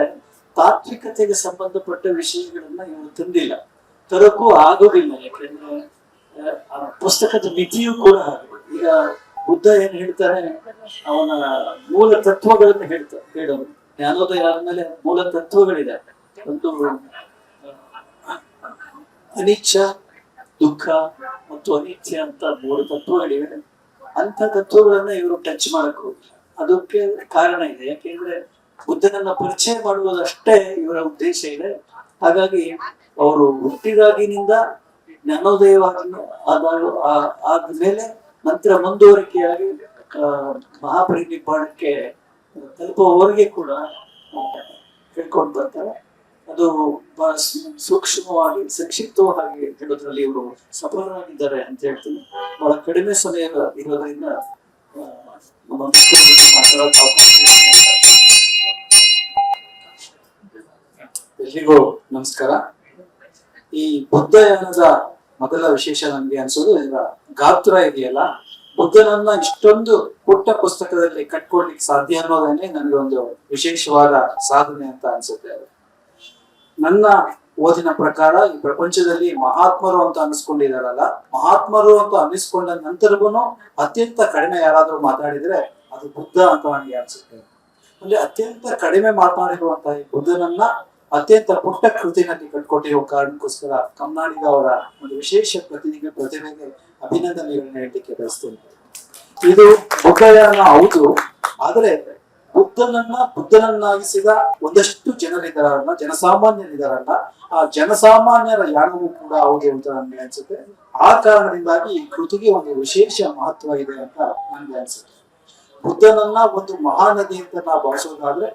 ತಾತ್ವಿಕತೆಗೆ ಸಂಬಂಧಪಟ್ಟ ವಿಷಯಗಳನ್ನ ಇವರು ತಂದಿಲ್ಲ. ತರಕ್ಕೂ ಆಗೋದಿಲ್ಲ, ಯಾಕೆಂದ್ರೆ ಪುಸ್ತಕದ ಮಿತಿಯೂ ಕೂಡ ಹಾಗೆ. ಈಗ ಬುದ್ಧ ಏನ್ ಹೇಳ್ತಾರೆ? ಅವನ ಮೂಲ ತತ್ವಗಳನ್ನು ಹೇಳ್ತಾ, ಹೇಳೋರು. ಜ್ಞಾನೋದಯ ಆದ್ಮೇಲೆ ಮೂಲ ತತ್ವಗಳಿದೆ. ಒಂದು ಅನಿಚ್ಛ, ದುಃಖ ಮತ್ತು ಅನಿತ್ಯ ಅಂತ ಮೂರು ತತ್ವಗಳಿವೆ. ಅಂತ ತತ್ವಗಳನ್ನ ಇವರು ಟಚ್ ಮಾಡಕ್ ಅದಕ್ಕೆ ಕಾರಣ ಇದೆ. ಯಾಕೆಂದ್ರೆ ಬುದ್ಧನನ್ನ ಪರಿಚಯ ಮಾಡುವುದಷ್ಟೇ ಇವರ ಉದ್ದೇಶ ಇದೆ. ಹಾಗಾಗಿ ಅವರು ಹುಟ್ಟಿದಾಗಿನಿಂದ ಜ್ಞಾನೋದಯವಾಗಿ ಆದಾಗ ಆದ್ಮೇಲೆ ನಂತರ ಮುಂದುವರಿಕೆಯಾಗಿ ಆ, ಮಹಾಪರಿನಿರ್ವಾಣಕ್ಕೆ ತಲುಪುವವರೆಗೆ ಕೂಡ ಹೇಳ್ಕೊಂಡು ಬರ್ತಾರೆ. ಅದು ಬಹಳ ಸೂಕ್ಷ್ಮವಾಗಿ ಸಂಕ್ಷಿಪ್ತವಾಗಿ ಹೇಳೋದ್ರಲ್ಲಿ ಇವರು ಸಫಲರಾಗಿದ್ದಾರೆ ಅಂತ ಹೇಳ್ತೀನಿ. ಬಹಳ ಕಡಿಮೆ ಸಮಯ ಇರೋದ್ರಿಂದ ನಮ್ಮ ಮಿತ್ರರು ಮಾತಾಡೋಕೆ ಅವಕಾಶ ಇದೆ. ಎಲ್ರಿಗೂ ನಮಸ್ಕಾರ. ಈ ಬುದ್ಧಯಾನದ ಮೊದಲ ವಿಶೇಷ ನನಗೆ ಅನ್ಸೋದು ಇದರ ಗಾತ್ರ ಇದೆಯಲ್ಲ? ಬುದ್ಧನನ್ನ ಇಷ್ಟೊಂದು ಪುಟ್ಟ ಪುಸ್ತಕದಲ್ಲಿ ಕಟ್ಕೊಡ್ಲಿಕ್ಕೆ ಸಾಧ್ಯ ಅನ್ನೋದೇನೆ ನನಗೆ ಒಂದು ವಿಶೇಷವಾದ ಸಾಧನೆ ಅಂತ ಅನ್ಸುತ್ತೆ. ನನ್ನ ಓದಿನ ಪ್ರಕಾರ ಈ ಪ್ರಪಂಚದಲ್ಲಿ ಮಹಾತ್ಮರು ಅಂತ ಅನಿಸ್ಕೊಂಡಿದಾರಲ್ಲ ಮಹಾತ್ಮರು ಅಂತ ಅನ್ನಿಸ್ಕೊಂಡ ನಂತರವೂ ಅತ್ಯಂತ ಕಡಿಮೆ ಯಾರಾದ್ರೂ ಮಾತಾಡಿದ್ರೆ ಅದು ಬುದ್ಧ ಅಂತ ನನಗೆ ಅನ್ಸುತ್ತೆ. ಅಂದ್ರೆ ಅತ್ಯಂತ ಕಡಿಮೆ ಮಾತನಾಡಿರುವಂತಹ ಈ ಬುದ್ಧನನ್ನ ಅತ್ಯಂತ ಪುಟ್ಟ ಕೃತಿನಲ್ಲಿ ಕಟ್ಕೊಟ್ಟಿರುವ ಕಾರಣಕ್ಕೋಸ್ಕರ ಕಮ್ನಾಡಿಗ ಅವರ ಒಂದು ವಿಶೇಷ ಪ್ರತಿನಿಧಿ ಪ್ರತಿಭೆಗೆ ಅಭಿನಂದನೆಗಳನ್ನ ಹೇಳಲಿಕ್ಕೆ ಬಯಸ್ತೇನೆ. ಇದು ಬುದ್ಧಯಾನ ಹೌದು, ಆದರೆ ಬುದ್ಧನನ್ನ ಬುದ್ಧನನ್ನಾಗಿಸಿದ ಒಂದಷ್ಟು ಜನರಿದ್ದಾರಲ್ಲ ಜನಸಾಮಾನ್ಯರಿದ್ದಾರಲ್ಲ ಆ ಜನಸಾಮಾನ್ಯರ ಯಾನವೂ ಕೂಡ ಹೌದು ಅಂತ ನನಗೆ ಅನ್ಸುತ್ತೆ. ಆ ಕಾರಣದಿಂದಾಗಿ ಈ ಕೃತಿಗೆ ಒಂದು ವಿಶೇಷ ಮಹತ್ವ ಇದೆ ಅಂತ ನನಗೆ ಅನ್ಸುತ್ತೆ. ಬುದ್ಧನನ್ನ ಒಂದು ಮಹಾನದಿ ಅಂತ ನಾವು ಭಾವಿಸೋದಾದ್ರೆ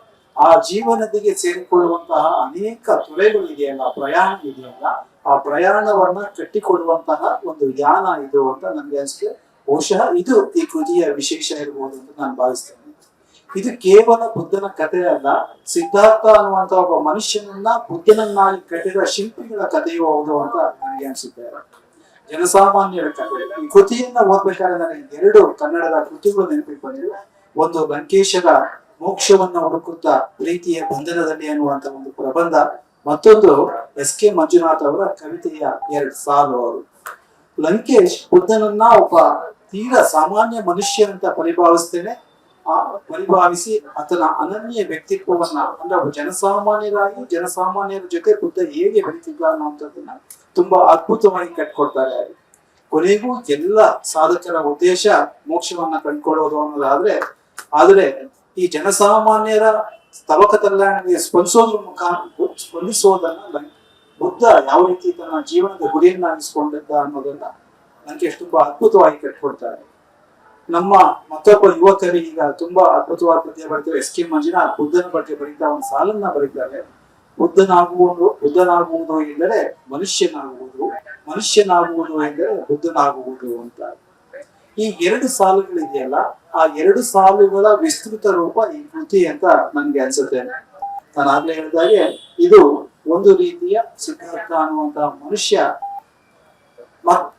ಆ ಜೀವನದಿಗೆ ಸೇರಿಕೊಳ್ಳುವಂತಹ ಅನೇಕ ತೊಲೆಗಳಿಗೆ ಪ್ರಯಾಣ ಇದೆಯಲ್ಲ, ಆ ಪ್ರಯಾಣವನ್ನ ಕಟ್ಟಿಕೊಡುವಂತಹ ಒಂದು ಯಾನ ಇದು ಅಂತ ನನ್ಗೆ ಅನ್ಸುತ್ತೆ ಬಹುಶಃ ಇದು ಈ ಕೃತಿಯ ವಿಶೇಷ ಇರಬಹುದು ಅಂತ ನಾನು ಭಾವಿಸ್ತೇನೆ. ಇದು ಕೇವಲ ಬುದ್ಧನ ಕಥೆ ಅಲ್ಲ, ಸಿದ್ಧಾರ್ಥ ಅನ್ನುವಂತ ಒಬ್ಬ ಮನುಷ್ಯನನ್ನ ಬುದ್ಧನನ್ನಾಗಿ ಕಟ್ಟಿದ ಶಿಲ್ಪಿಗಳ ಕಥೆಯೂ ಹೌದು ಅಂತ ನನಗೆ ಅನ್ಸುತ್ತೆ. ಜನಸಾಮಾನ್ಯರ ಕಥೆ. ಈ ಕೃತಿಯನ್ನ ಓದ್ಬೇಕಾದ್ರೆ ನನಗೆ ಎರಡು ಕನ್ನಡದ ಕೃತಿಗಳು ನೆನಪಿಗೆ ಬಂದಿವೆ. ಒಂದು ಲಂಕೇಶರ ಮೋಕ್ಷವನ್ನ ಹುಡುಕುತ್ತಾ ಪ್ರೀತಿಯ ಬಂಧನದಲ್ಲಿ ಅನ್ನುವಂತ ಒಂದು ಪ್ರಬಂಧ. ಮತ್ತೊಂದು ಎಸ್ ಕೆ ಮಂಜುನಾಥ್ ಅವರ ಕವಿತೆಯ ಎರಡು ಸಾಲು ಅವರು. ಲಂಕೇಶ್ ಬುದ್ಧನನ್ನ ಒಬ್ಬ ತೀರಾ ಸಾಮಾನ್ಯ ಮನುಷ್ಯ ಅಂತ ಪರಿಭಾವಿಸ್ತೇನೆ. ಆ, ಪರಿಭಾವಿಸಿ ಆತನ ಅನನ್ಯ ವ್ಯಕ್ತಿತ್ವವನ್ನ ಅಂದ್ರೆ ಜನಸಾಮಾನ್ಯರಾಗಿ ಜನಸಾಮಾನ್ಯರ ಜೊತೆ ಬುದ್ಧ ಹೇಗೆ ಬೆಳೀತಿದ್ದ ಅನ್ನುವಂಥದ್ದನ್ನ ತುಂಬಾ ಅದ್ಭುತವಾಗಿ ಕಟ್ಕೊಡ್ತಾರೆ ಕೊನೆಗೂ ಎಲ್ಲ ಸಾಧಕರ ಉದ್ದೇಶ ಮೋಕ್ಷವನ್ನ ಕಂಡುಕೊಳ್ಳೋದು ಅನ್ನೋದಾದ್ರೆ, ಆದ್ರೆ ಈ ಜನಸಾಮಾನ್ಯರ ಸ್ತವಕ ಕಲ್ಯಾಣಕ್ಕೆ ಸ್ಪಂದಿಸೋದ್ರ ಮುಖಾಂತರ ಸ್ಪಂದಿಸೋದನ್ನ ಬುದ್ಧ ಯಾವ ರೀತಿ ತನ್ನ ಜೀವನದ ಗುರಿಯನ್ನಾಗಿಸ್ಕೊಂಡಿದ್ದ ಅನ್ನೋದನ್ನ ನನಗೆ ತುಂಬಾ ಅದ್ಭುತವಾಗಿ ಕಟ್ಕೊಡ್ತಾರೆ. ನಮ್ಮ ಮತ್ತೊಬ್ಬ ಈಗ ತುಂಬಾ ಅದ್ಭುತವಾದ ಪದ್ಯ ಬರೀತಾರೆ. ಎಸ್ ಕೆ ಮಂಜುನಾಥ್ ಬುದ್ಧನ ಬಗ್ಗೆ ಬರೀತಾ ಒಂದು ಸಾಲನ್ನ ಬರೀತಾರೆ ಬುದ್ಧನಾಗುವುದು ಬುದ್ಧನಾಗುವುದು ಎಂದರೆ ಮನುಷ್ಯನಾಗುವುದು. ಮನುಷ್ಯನಾಗುವುದು ಎಂದರೆ ಬುದ್ಧನಾಗುವುದು ಅಂತ. ಈ ಎರಡು ಸಾಲುಗಳಿದೆಯಲ್ಲ ಆ ಎರಡು ಸಾಲುಗಳ ವಿಸ್ತೃತ ರೂಪ ಈ ಕೃತಿ ಅಂತ ನನ್ಗೆ ಅನ್ಸುತ್ತೆ. ನಾನು ಆಗ್ಲೇ ಹೇಳಿದಾಗೆ ಇದು ಒಂದು ರೀತಿಯ ಸಿದ್ಧಾರ್ಥ ಅನ್ನುವಂತಹ ಮನುಷ್ಯ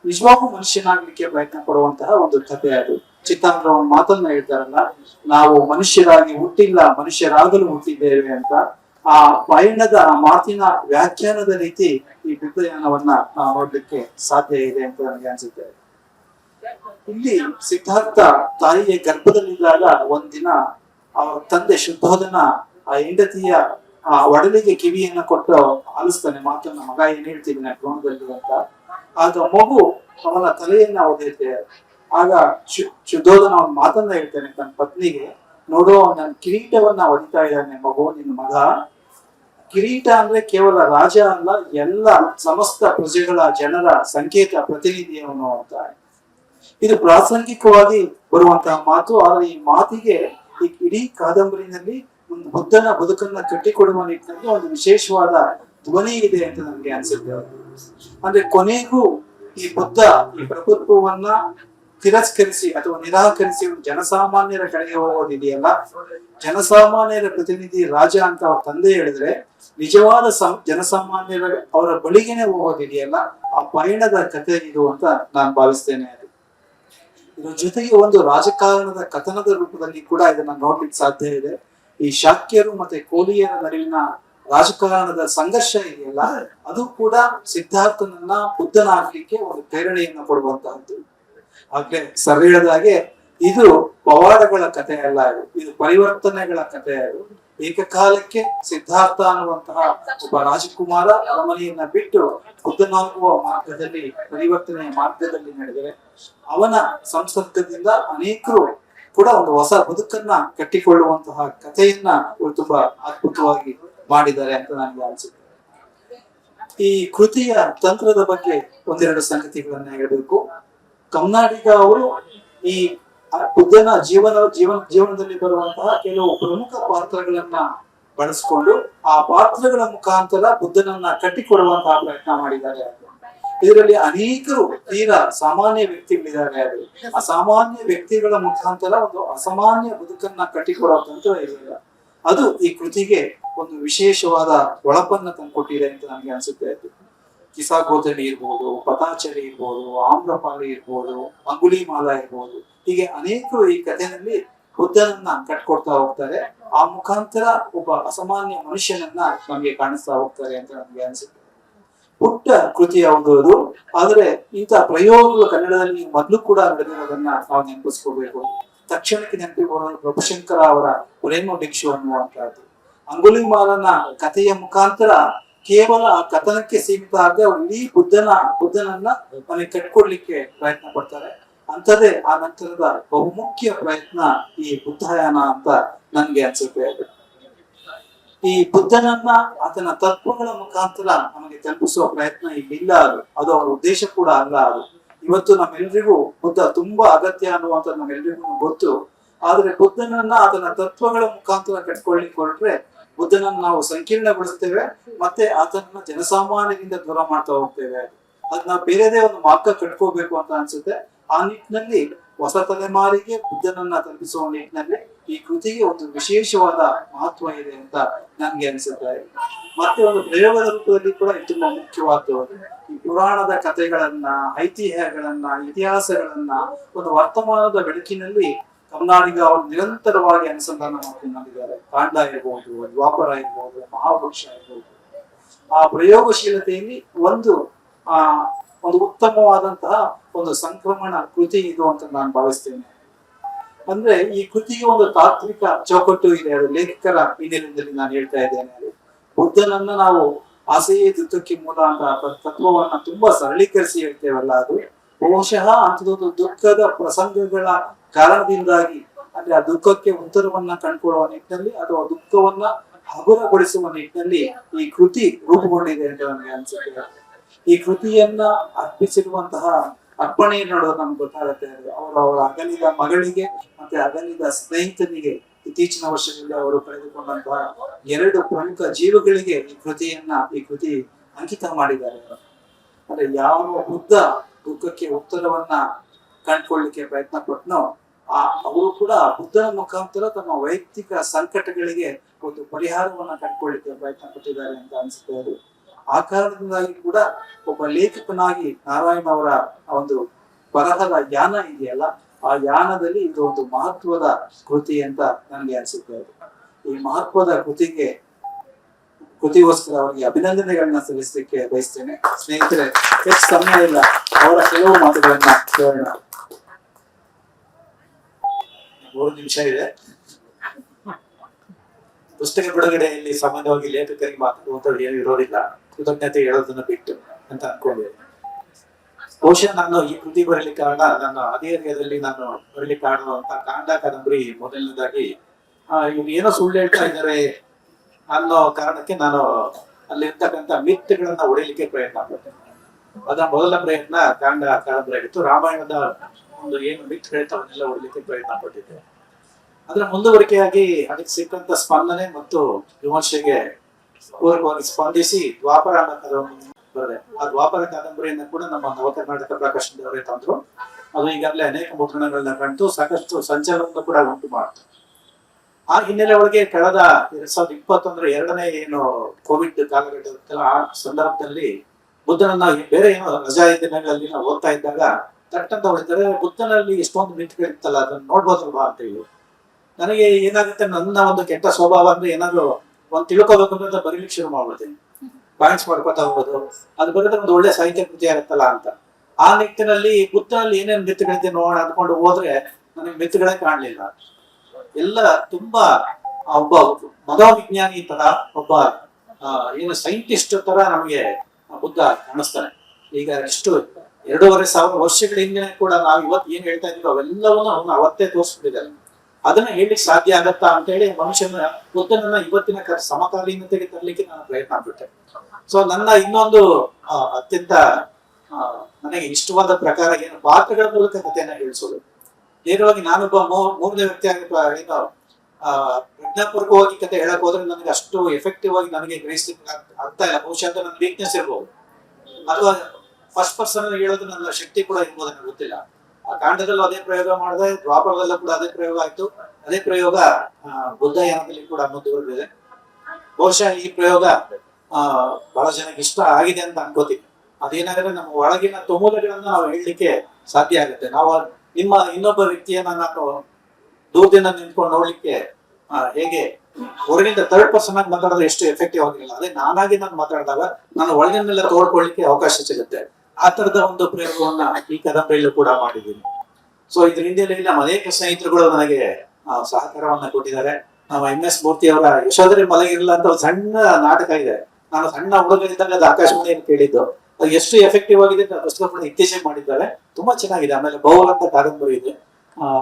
ನಿಜವಾಗೂ ಮನುಷ್ಯನಾಗ್ಲಿಕ್ಕೆ ಪ್ರಯತ್ನ ಪಡುವಂತಹ ಒಂದು ಕಥೆ ಅದು. ಚಿತ್ತಾಂದ್ರ ಒಂದು ಮಾತನ್ನ ಹೇಳ್ತಾರಲ್ಲ, ನಾವು ಮನುಷ್ಯರಾಗಿ ಹುಟ್ಟಿಲ್ಲ, ಮನುಷ್ಯರಾಗಲು ಹುಟ್ಟಿದ್ದೇವೆ ಅಂತ. ಆ ಪಯಣದ ಆ ಮಾತಿನ ವ್ಯಾಖ್ಯಾನದ ರೀತಿ ಈ ಬುದ್ಧಯಾನವನ್ನ ನಾವು ನೋಡ್ಲಿಕ್ಕೆ ಸಾಧ್ಯ ಇದೆ ಅಂತ ನನಗೆ ಅನ್ಸುತ್ತೆ. ಇಲ್ಲಿ ಸಿದ್ಧಾರ್ಥ ತಾಯಿಯ ಗರ್ಭದಲ್ಲಿದ್ದಾಗ ಒಂದಿನ ಅವರ ತಂದೆ ಶುದ್ಧೋಧನ ಆ ಹೆಂಡತಿಯ ಆ ಒಡಲಿಗೆ ಕಿವಿಯನ್ನ ಕೊಟ್ಟು ಆಲಿಸ್ತಾನೆ, ಮಾತನ್ನ, ಮಗ, ಏನ್ ಹೇಳ್ತಿದ್ದಾನೆ ದ್ರೋಣದಲ್ಲಿ ಅಂತ. ಆಗ ಮಗು ಅವನ ತಲೆಯನ್ನ ಒದೆಯುತ್ತೆ ಆಗ ಶುದ್ಧೋದನ ಅವನ ಮಾತನ್ನ ಹೇಳ್ತಾನೆ ತನ್ನ ಪತ್ನಿಗೆ, ನೋಡು ನನ್ನ ಕಿರೀಟವನ್ನ ಹೊಡಿತಾ ಇದ್ದಾನೆ ಮಗು ನಿನ್ನ ಮಗ. ಕಿರೀಟ ಅಂದ್ರೆ ಕೇವಲ ರಾಜ ಅಲ್ಲ, ಎಲ್ಲ ಸಮಸ್ತ ಪ್ರಜೆಗಳ ಜನರ ಸಂಕೇತ ಪ್ರತಿನಿಧಿಯವನು ಅಂತ. ಇದು ಪ್ರಾಸಂಗಿಕವಾಗಿ ಬರುವಂತಹ ಮಾತು, ಆದರೆ ಈ ಮಾತಿಗೆ ಈ ಇಡೀ ಕಾದಂಬರಿನಲ್ಲಿ ಒಂದು ಬುದ್ಧನ ಬದುಕನ್ನ ಕಟ್ಟಿಕೊಡುವ ನಿಟ್ಟಿನಲ್ಲಿ ಒಂದು ವಿಶೇಷವಾದ ಧ್ವನಿ ಇದೆ ಅಂತ ನನಗೆ ಅನ್ಸುತ್ತೆ. ಅಂದ್ರೆ ಕೊನೆಗೂ ಈ ಬುದ್ಧ, ಈ ಪ್ರಭುತ್ವವನ್ನ ತಿರಸ್ಕರಿಸಿ ಅಥವಾ ನಿರಾಕರಿಸಿ ಜನಸಾಮಾನ್ಯರ ಕಡೆಗೆ ಹೋಗೋದಿದೆಯಲ್ಲ? ಜನಸಾಮಾನ್ಯರ ಪ್ರತಿನಿಧಿ ರಾಜ ಅಂತ ಅವ್ರ ತಂದೆ ಹೇಳಿದ್ರೆ, ನಿಜವಾದ ಸಂ, ಜನಸಾಮಾನ್ಯರ ಅವರ ಬಳಿಗೆನೆ ಹೋಗೋದಿದೆಯಲ್ಲ, ಆ ಪಯಣದ ಕಥೆ ಇದು ಅಂತ ನಾನು ಭಾವಿಸ್ತೇನೆ. ಇದ್ರ ಜೊತೆಗೆ ಒಂದು ರಾಜಕಾರಣದ ಕಥನದ ರೂಪದಲ್ಲಿ ಕೂಡ ಇದನ್ನ ನೋಡ್ಲಿಕ್ಕೆ ಸಾಧ್ಯ ಇದೆ. ಈ ಶಾಕ್ಯರು ಮತ್ತೆ ಕೋಲಿಯರ ನಡುವಿನ ರಾಜಕಾರಣದ ಸಂಘರ್ಷ ಇದೆಯಲ್ಲ, ಅದು ಕೂಡ ಸಿದ್ಧಾರ್ಥನನ್ನ ಬುದ್ಧನಾಗ್ಲಿಕ್ಕೆ ಒಂದು ಪ್ರೇರಣೆಯನ್ನ ಕೊಡುವಂತಹದ್ದು. ಹಾಗೆ ಸರ್ ಹೇಳಿದಾಗೆ ಇದು ಪವಾಡಗಳ ಕಥೆ ಅಲ್ಲ ಇದು ಪರಿವರ್ತನೆಗಳ ಕಥೆ ಅದು. ಏಕಕಾಲಕ್ಕೆ ಸಿದ್ಧಾರ್ಥ ಅನ್ನುವಂತಹ ಒಬ್ಬ ರಾಜಕುಮಾರ ಅರಮನೆಯನ್ನ ಬಿಟ್ಟು ಬುದ್ಧನಾಗುವ ಮಾರ್ಗದಲ್ಲಿ, ಪರಿವರ್ತನೆಯ ಮಾರ್ಗದಲ್ಲಿ ನಡೆದರೆ ಅವನ ಸಂಸರ್ಗದಿಂದ ಅನೇಕರು ಕೂಡ ಒಂದು ಹೊಸ ಬದುಕನ್ನ ಕಟ್ಟಿಕೊಳ್ಳುವಂತಹ ಕಥೆಯನ್ನ ಅವರು ತುಂಬಾ ಅದ್ಭುತವಾಗಿ ಮಾಡಿದ್ದಾರೆ ಅಂತ ನನಗೆ ಅನಿಸುತ್ತೆ. ಈ ಕೃತಿಯ ತಂತ್ರದ ಬಗ್ಗೆ ಒಂದೆರಡು ಸಂಗತಿಗಳನ್ನ ಹೇಳಬೇಕು. ಕಮ್ನಾಡಿಗ ಅವರು ಈ ಬುದ್ಧನ ಜೀವನ ಜೀವನ, ಜೀವನದಲ್ಲಿ ಬರುವಂತಹ ಕೆಲವು ಪ್ರಮುಖ ಪಾತ್ರಗಳನ್ನ ಬಳಸ್ಕೊಂಡು ಆ ಪಾತ್ರಗಳ ಮುಖಾಂತರ ಬುದ್ಧನನ್ನ ಕಟ್ಟಿಕೊಡುವಂತಹ ಪ್ರಯತ್ನ ಮಾಡಿದ್ದಾರೆ ಇದರಲ್ಲಿ ಅನೇಕರು ತೀರಾ ಸಾಮಾನ್ಯ ವ್ಯಕ್ತಿಗಳಿದ್ದಾರೆ ಅದು ಆ ಸಾಮಾನ್ಯ ವ್ಯಕ್ತಿಗಳ ಮುಖಾಂತರ ಒಂದು ಅಸಾಮಾನ್ಯ ಬದುಕನ್ನ ಕಟ್ಟಿಕೊಡೋ ಇದೆಯಲ್ಲ ಅದು ಈ ಕೃತಿಗೆ ಒಂದು ವಿಶೇಷವಾದ ಒಳಪನ್ನ ತಂದ್ಕೊಟ್ಟಿದೆ ಅಂತ ನನಗೆ ಅನ್ಸುತ್ತೆ. ಕಿಸಾಗೋದನಿ ಇರ್ಬೋದು ಪತಾಚರಿ ಇರ್ಬೋದು ಆಮ್ರಪಾಲಿ ಇರ್ಬೋದು, ಅಂಗುಲಿಮಾಲ ಇರ್ಬೋದು, ಹೀಗೆ ಅನೇಕರು ಈ ಕಥೆನಲ್ಲಿ ಬುದ್ಧನನ್ನ ಕಟ್ಕೊಡ್ತಾ ಹೋಗ್ತಾರೆ. ಆ ಮುಖಾಂತರ ಒಬ್ಬ ಅಸಾಮಾನ್ಯ ಮನುಷ್ಯನನ್ನ ನಮ್ಗೆ ಕಾಣಿಸ್ತಾ ಹೋಗ್ತಾರೆ ಅಂತ ನಮ್ಗೆ ಅನಿಸುತ್ತೆ. ಪುಟ್ಟ ಕೃತಿಯ ಒಂದು ಅದು? ಆದ್ರೆ ಇಂಥ ಪ್ರಯೋಗಗಳು ಕನ್ನಡದಲ್ಲಿ ಮೊದಲು ಕೂಡ ನಡೆದಿರೋದನ್ನ ನಾವು ನೆನಪಿಸ್ಕೋಬೇಕು. ತಕ್ಷಣಕ್ಕೆ ನೆನಪಿಗೆ ಬರೋದು ಪ್ರಭುಶಂಕರ ಅವರ ಪ್ರೇಮ ಭಿಕ್ಷು ಅನ್ನುವಂತಹದ್ದು ಅಂಗುಲಿಮಾಲನ ಕಥೆಯ ಮುಖಾಂತರ ಕೇವಲ ಆ ಕಥನಕ್ಕೆ ಸೀಮಿತ ಆಗದೆ ಇಡೀ ಬುದ್ಧನ, ಬುದ್ಧನನ್ನ ನಮಗೆ ಕಟ್ಕೊಡ್ಲಿಕ್ಕೆ ಪ್ರಯತ್ನ ಪಡ್ತಾರೆ. ಅಂಥದ್ದೇ ಆ ನಂತರದ ಬಹುಮುಖ್ಯ ಪ್ರಯತ್ನ ಈ ಬುದ್ಧಯಾನ ಅಂತ ನನ್ಗೆ ಅನ್ಸುತ್ತೆ ಅದು. ಈ ಬುದ್ಧನನ್ನ ಆತನ ತತ್ವಗಳ ಮುಖಾಂತರ ನಮಗೆ ತಲುಪಿಸುವ ಪ್ರಯತ್ನ ಇಲ್ಲಿಲ್ಲ ಅದು. ಅದು ಅವರ ಉದ್ದೇಶ ಕೂಡ ಅಲ್ಲ ಅದು. ಇವತ್ತು ನಮ್ಮೆಲ್ರಿಗೂ ಬುದ್ಧ ತುಂಬಾ ಅಗತ್ಯ ಅನ್ನುವಂತ ನಮ್ಮೆಲ್ರಿಗೂ ಗೊತ್ತು. ಆದ್ರೆ ಬುದ್ಧನನ್ನ ಆತನ ತತ್ವಗಳ ಮುಖಾಂತರ ಕಟ್ಕೊಳ್ಳಿಕ್ಕೆ ಹೊರಟ್ರೆ ಬುದ್ಧನನ್ನ ನಾವು ಸಂಕೀರ್ಣಗೊಳಿಸ್ತೇವೆ ಮತ್ತೆ ಆತನನ್ನ ಜನಸಾಮಾನ್ಯರಿಂದ ದೂರ ಮಾಡ್ತಾ ಹೋಗ್ತೇವೆ. ಅದನ್ನ ಬೇರೆದೇ ಒಂದು ಮಾರ್ಗ ಕಟ್ಕೋಬೇಕು ಅಂತ ಅನ್ಸುತ್ತೆ. ಆ ನಿಟ್ಟಿನಲ್ಲಿ ಹೊಸ ತಲೆಮಾರಿಗೆ ಬುದ್ಧನನ್ನ ತಲುಪಿಸುವ ನಿಟ್ಟಿನಲ್ಲಿ ಈ ಕೃತಿಗೆ ಒಂದು ವಿಶೇಷವಾದ ಮಹತ್ವ ಇದೆ ಅಂತ ನನ್ಗೆ ಅನಿಸುತ್ತೆ. ಮತ್ತೆ ಒಂದು ಪ್ರಯೋಗದ ರೂಪದಲ್ಲಿ ಕೂಡ ಇದು ತುಂಬಾ ಮುಖ್ಯವಾದ್ದು ಈ ಪುರಾಣದ ಕಥೆಗಳನ್ನ, ಐತಿಹ್ಯಗಳನ್ನ, ಇತಿಹಾಸಗಳನ್ನ, ಒಂದು ವರ್ತಮಾನದ ಬೆಳಕಿನಲ್ಲಿ ಕರ್ನಾಟಕ ಅವರು ನಿರಂತರವಾಗಿ ಅನುಸಂಧಾನ ಮಾಡ್ಕೊಂಡಿದ್ದಾರೆ ಕಾಂಡ ಇರ್ಬೋದು, ದ್ವಾಪರ ಇರ್ಬೋದು ಮಹಾಪುರುಷ ಇರ್ಬೋದು. ಆ ಪ್ರಯೋಗಶೀಲತೆಯಲ್ಲಿ ಒಂದು, ಆ, ಒಂದು ಉತ್ತಮವಾದಂತಹ ಒಂದು ಸಂಕ್ರಮಣ ಕೃತಿ ಇದು ಅಂತ ನಾನು ಭಾವಿಸ್ತೇನೆ. ಅಂದ್ರೆ ಈ ಕೃತಿಗೆ ಒಂದು ತಾತ್ವಿಕ ಚೌಕಟ್ಟು ಇದೆ. ಅದು ಲೇಖಕರ ಹಿನ್ನೆಲೆಯಲ್ಲಿ ನಾನು ಹೇಳ್ತಾ ಇದ್ದೇನೆ. ಅದು ಬುದ್ಧನನ್ನ ನಾವು ಆಸೆಯೇ ದುಃಖಕ್ಕೆ ಮೂಲ ಅಂತ ತತ್ವವನ್ನ ತುಂಬಾ ಸರಳೀಕರಿಸಿ ಹೇಳ್ತೇವಲ್ಲ ಅದು. ಬಹುಶಃ ಅಂತದೊಂದು ದುಃಖದ ಪ್ರಸಂಗಗಳ ಕಾರಣದಿಂದಾಗಿ ಅಂದ್ರೆ ಆ ದುಃಖಕ್ಕೆ ಉತ್ತರವನ್ನ ಕಂಡುಕೊಳ್ಳುವ ನಿಟ್ಟಿನಲ್ಲಿ ಅಥವಾ ದುಃಖವನ್ನ ಹಗುರಗೊಳಿಸುವ ನಿಟ್ಟಿನಲ್ಲಿ ಈ ಕೃತಿ ರೂಪುಗೊಂಡಿದೆ ಅಂತ ನನಗೆ ಅನ್ಸುತ್ತೆ. ಈ ಕೃತಿಯನ್ನ ಅರ್ಪಿಸಿರುವಂತಹ ಅರ್ಪಣೆ ನೋಡೋದು ನಮ್ಗೆ ಗೊತ್ತಾಗುತ್ತೆ. ಅವರು ಅವರ ಅಗಲಿದ ಮಗಳಿಗೆ ಮತ್ತೆ ಅಗಲಿದ ಸ್ನೇಹಿತನಿಗೆ ಇತ್ತೀಚಿನ ವರ್ಷಗಳಲ್ಲಿ ಅವರು ಕಳೆದುಕೊಂಡಂತಹ ಎರಡು ಪ್ರಮುಖ ಜೀವಗಳಿಗೆ ಈ ಕೃತಿಯನ್ನ, ಈ ಕೃತಿ ಅಂಕಿತ ಮಾಡಿದ್ದಾರೆ. ಅಂದ್ರೆ ಯಾವ ಬುದ್ಧ ದುಃಖಕ್ಕೆ ಉತ್ತರವನ್ನ ಕಂಡುಕೊಳ್ಳಿಕ್ಕೆ ಪ್ರಯತ್ನ ಪಟ್ನೋ ಅವರು ಕೂಡ ಬುದ್ಧನ ಮುಖಾಂತರ ತಮ್ಮ ವೈಯಕ್ತಿಕ ಸಂಕಟಗಳಿಗೆ ಒಂದು ಪರಿಹಾರವನ್ನ ಕಂಡುಕೊಳ್ಳಿಕ್ಕೆ ಪ್ರಯತ್ನ ಪಟ್ಟಿದ್ದಾರೆ ಅಂತ ಅನಿಸುತ್ತೆ ಅದು. ಆ ಕಾರಣದಿಂದಾಗಿ ಕೂಡ ಒಬ್ಬ ಲೇಖಕನಾಗಿ ನಾರಾಯಣ ಅವರ ಒಂದು ಬರಹದ ಯಾನ ಇದೆಯಲ್ಲ, ಆ ಯಾನದಲ್ಲಿ ಇದು ಒಂದು ಮಹತ್ವದ ಕೃತಿ ಅಂತ ನನಗೆ ಅನಿಸುತ್ತೆ ಅದು. ಈ ಮಹತ್ವದ ಕೃತಿಗೆ, ಕೃತಿಗೋಸ್ಕರ ಅವರಿಗೆ ಅಭಿನಂದನೆಗಳನ್ನ ಸಲ್ಲಿಸಲಿಕ್ಕೆ ಬಯಸ್ತೇನೆ. ಸ್ನೇಹಿತರೆ, ಹೆಚ್ಚು ಸಮಯ ಇಲ್ಲ. ಅವರ ಕೆಲವು ಮಾತುಗಳನ್ನ ಕೇಳೋಣ. ಮೂರು ನಿಮಿಷ ಇದೆ. ಪುಸ್ತಕ ಬಿಡುಗಡೆಯಲ್ಲಿ ಸಾಮಾನ್ಯವಾಗಿ ಲೇಖಕರಿಗೆ ಮಾತಾಡುವಂಥದ್ದು ಏನು ಇರೋದಿಲ್ಲ. ಕೃತಜ್ಞತೆ ಹೇಳೋದನ್ನ ಬಿಟ್ಟು ಅಂತ ಅನ್ಕೊಂಡೆ. ಬಹುಶಃ ನಾನು ಈ ಕೃತಿ ಬರಲಿಕ್ಕೆ ಕಾರಣ, ನನ್ನ ಅಧಿಕಾರದಲ್ಲಿ ನಾನು ಬರಲಿಕ್ಕೆ ಕಾರಣವಂತ ಕಾಂಡ ಕಾದಂಬರಿ ಮೊದಲನೇದಾಗಿ ಇವ್ರು ಏನೋ ಸುಳ್ಳು ಹೇಳ್ತಾ ಇದ್ದಾರೆ ಅನ್ನೋ ಕಾರಣಕ್ಕೆ ನಾನು ಅಲ್ಲಿರ್ತಕ್ಕಂಥ ಮಿತ್ಗಳನ್ನ ಹೊಡಿಲಿಕ್ಕೆ ಪ್ರಯತ್ನ ಪಡ್ತೇನೆ. ಅದರ ಮೊದಲ ಪ್ರಯತ್ನ ಕಾಂಡ ಕಾದಂಬರಿ ಆಗಿತ್ತು. ರಾಮಾಯಣದ ಒಂದು ಏನು ಮಿತ್ ಹೇಳ್ತಾವನ್ನೆಲ್ಲ ಹೊಡಿಲಿಕ್ಕೆ ಪ್ರಯತ್ನ ಪಟ್ಟಿದ್ದೆ ಅದರ ಮುಂದುವರಿಕೆಯಾಗಿ ಅದಕ್ಕೆ ಸಿಕ್ಕಂತ ಸ್ಪಂದನೆ ಮತ್ತು ವಿಮರ್ಶೆಗೆ ಪೂರ್ವವಾಗಿ ಸ್ಪಂದಿಸಿ ದ್ವಾಪರ ಅನ್ನೋ ಬರೆದೆ. ಆ ದ್ವಾಪರ ಕಾದಂಬರಿಯನ್ನು ಕೂಡ ನಮ್ಮ ನವ ಕರ್ನಾಟಕ ಪ್ರಕಾಶನದವರೇ ತಂದ್ರು. ಅದು ಈಗಾಗಲೇ ಅನೇಕ ಮುದ್ರಣಗಳನ್ನ ಕಂಡು ಸಾಕಷ್ಟು ಸಂಚಲನವನ್ನು ಕೂಡ ಉಂಟು ಮಾಡ್ತು. ಆ ಹಿನ್ನೆಲೆ ಒಳಗೆ ಕಳೆದ ಎರಡ್ ಸಾವಿರದ ಇಪ್ಪತ್ತೊಂದರ ಎರಡನೇ ಏನು ಕೋವಿಡ್ ಕಾಲಘಟ್ಟ ಆ ಸಂದರ್ಭದಲ್ಲಿ ಬುದ್ಧನನ್ನ ಬೇರೆ ಏನೋ ರಜಾ ದಿನಗಳಲ್ಲಿ ನಾವು ಓದ್ತಾ ಇದ್ದಾಗ ತಟ್ಟಂತ ಹೊಡಿತಾರೆ ಬುದ್ಧನಲ್ಲಿ ಎಷ್ಟೊಂದು ನಿಂತ್ಕೊಳ್ತಲ್ಲ ಅದನ್ನ ನೋಡ್ಬೋದಲ್ವಾ ಅಂತ ಹೇಳಿ ನನಗೆ ಏನಾಗುತ್ತೆ, ನನ್ನ ಒಂದು ಕೆಟ್ಟ ಸ್ವಭಾವ ಅಂದ್ರೆ ಏನಾದ್ರು ಒಂದು ತಿಳ್ಕೋಬೇಕು ಅಂತ ಬರೀಲಿಕ್ಕೆ ಶುರು ಮಾಡ್ಬಿಡ್ತೀನಿ. ಪಾಯಿಂಟ್ಸ್ ಮಾಡ್ಕೊತಾ ಹೋಗೋದು. ಅದು ಬರೆದ್ರೆ ಒಂದು ಒಳ್ಳೆ ಸಾಹಿತ್ಯ ಕೃತಿ ಇರುತ್ತಲ್ಲ ಅಂತ. ಆ ನಿಟ್ಟಿನಲ್ಲಿ ಬುದ್ಧನಲ್ಲಿ ಏನೇನು ಮಿತ್ತುಗಳಿದೆ ನೋಡೋಣ ಅಂದ್ಕೊಂಡು ಹೋದ್ರೆ ನನಗೆ ಮೆತ್ತುಗಳೇ ಕಾಣಲಿಲ್ಲ. ಎಲ್ಲ ತುಂಬಾ ಒಬ್ಬ ಮನೋವಿಜ್ಞಾನಿ ತರ ಒಬ್ಬ ಏನು ಸೈಂಟಿಸ್ಟ್ ತರ ನಮಗೆ ಬುದ್ಧ ಕಾಣಿಸ್ತಾನೆ. ಈಗ ಎಷ್ಟು ಎರಡೂವರೆ ಸಾವಿರ ವರ್ಷಗಳ ಹಿಂದೆ ಕೂಡ ನಾವು ಇವತ್ತು ಏನ್ ಹೇಳ್ತಾ ಇದೀವಿ ಅವೆಲ್ಲವನ್ನೂ ಅವನು ಅವತ್ತೇ ತೋರಿಸ್ಬಿಟ್ಟಿದ್ದಾರೆ ಅದನ್ನ ಹೇಳಿಕ್ ಸಾಧ್ಯ ಆಗತ್ತಾ ಅಂತ ಹೇಳಿ ಮನುಷ್ಯನ ಬುದ್ಧನನ್ನ ಇವತ್ತಿನ ಸಮಕಾಲೀನತೆಗೆ ತರಲಿಕ್ಕೆ ನಾನು ಪ್ರಯತ್ನ ಬಿಟ್ಟೆ ಸೊ ನನ್ನ ಇನ್ನೊಂದು ಅತ್ಯಂತ ನನಗೆ ಇಷ್ಟವಾದ ಪ್ರಕಾರ ಏನು ಪಾತ್ರಗಳ ಮೂಲಕ ಕಥೆಯನ್ನ ಹೇಳಿಸೋದು. ನೇರವಾಗಿ ನಾನೊಬ್ಬ ಮೂರ್ ಮೂರನೇ ವ್ಯಕ್ತಿ ಏನು ಪ್ರಜ್ಞಾಪೂರ್ವಕವಾಗಿ ಕತೆ ಹೇಳಕ್ ಹೋದ್ರೆ ನನಗೆ ಅಷ್ಟು ಎಫೆಕ್ಟಿವ್ ಆಗಿ ನನಗೆ ಗ್ರಹಿಸ್ಲಿಕ್ಕೆ ಅರ್ಥ ಇಲ್ಲ. ಬಹುಶಃ ನನ್ನ ವೀಕ್ನೆಸ್ ಇರ್ಬೋದು. ಅಥವಾ ಫಸ್ಟ್ ಪರ್ಸನ್ ಹೇಳೋದು ನನ್ನ ಶಕ್ತಿ ಕೂಡ ಇರ್ಬೋದು ನನಗೆ ಗೊತ್ತಿಲ್ಲ. ಆ ಕಾಂಡದಲ್ಲೂ ಅದೇ ಪ್ರಯೋಗ ಮಾಡಿದೆ, ದ್ವಾಪರದಲ್ಲೂ ಕೂಡ ಅದೇ ಪ್ರಯೋಗ ಆಯ್ತು. ಅದೇ ಪ್ರಯೋಗ ಬುದ್ಧಯಾನದಲ್ಲಿ ಕೂಡ ಮುಂದುವರೆದಿದೆ ಬಹುಶಃ ಈ ಪ್ರಯೋಗ ಬಹಳ ಜನಕ್ಕೆ ಇಷ್ಟ ಆಗಿದೆ ಅಂತ ಅನ್ಕೋತೀನಿ. ಅದೇನಾದ್ರೆ ನಮ್ಮ ಒಳಗಿನ ತುಮೂಲಗಳನ್ನ ನಾವು ಹೇಳಲಿಕ್ಕೆ ಸಾಧ್ಯ ಆಗುತ್ತೆ. ನಾವು ನಿಮ್ಮ ಇನ್ನೊಬ್ಬ ವ್ಯಕ್ತಿಯನ್ನ ನಾನು ದೂರದಿಂದ ನಿಂತ್ಕೊಂಡು ನೋಡ್ಲಿಕ್ಕೆ ಹೇಗೆ ಹೊರಗಿಂದ ತರ್ಡ್ ಪರ್ಸನ್ ಆಗಿ ಮಾತಾಡಿದ್ರೆ ಎಷ್ಟು ಎಫೆಕ್ಟಿವ್ ಆಗಿರಲ್ಲ. ಅದೇ ನಾನಾಗಿ ನಾನು ಮಾತಾಡಿದಾಗ ನಾನು ಒಳಗಿನೆಲ್ಲ ತೋಡ್ಕೊಳ್ಳಿಕ್ಕೆ ಅವಕಾಶ ಸಿಗುತ್ತೆ. ಆ ತರದ ಒಂದು ಪ್ರಯೋಗವನ್ನ ಈ ಕದಂಬರಿಯಲ್ಲೂ ಕೂಡ ಮಾಡಿದ್ದೀನಿ. ಸೊ ಇದ್ರ ನಮ್ಮ ಅನೇಕ ಸ್ನೇಹಿತರುಗಳು ನನಗೆ ಸಹಕಾರವನ್ನ ಕೊಟ್ಟಿದ್ದಾರೆ. ನಮ್ಮ ಎಂ ಎಸ್ ಮೂರ್ತಿ ಅವರ ಯಶೋಧರಿ ಮಲಗಿರಲ್ಲ ಅಂತ ಒಂದು ಸಣ್ಣ ನಾಟಕ ಇದೆ. ನಾನು ಸಣ್ಣ ಹುಡುಗ ಇದ್ದಾಗ ಅದು ಆಕಾಶವಾಣಿಯನ್ನು ಕೇಳಿದ್ದು. ಅದು ಎಷ್ಟು ಎಫೆಕ್ಟಿವ್ ಆಗಿದೆ ಅಂತ ಪುಸ್ತಕ ಕೂಡ ಇತ್ತೀಚೆಗೆ ಮಾಡಿದ್ದಾರೆ. ತುಂಬಾ ಚೆನ್ನಾಗಿದೆ. ಆಮೇಲೆ ಬೌಲ್ ಅಂತ ಕಾದಂಬರಿ ಇದೆ.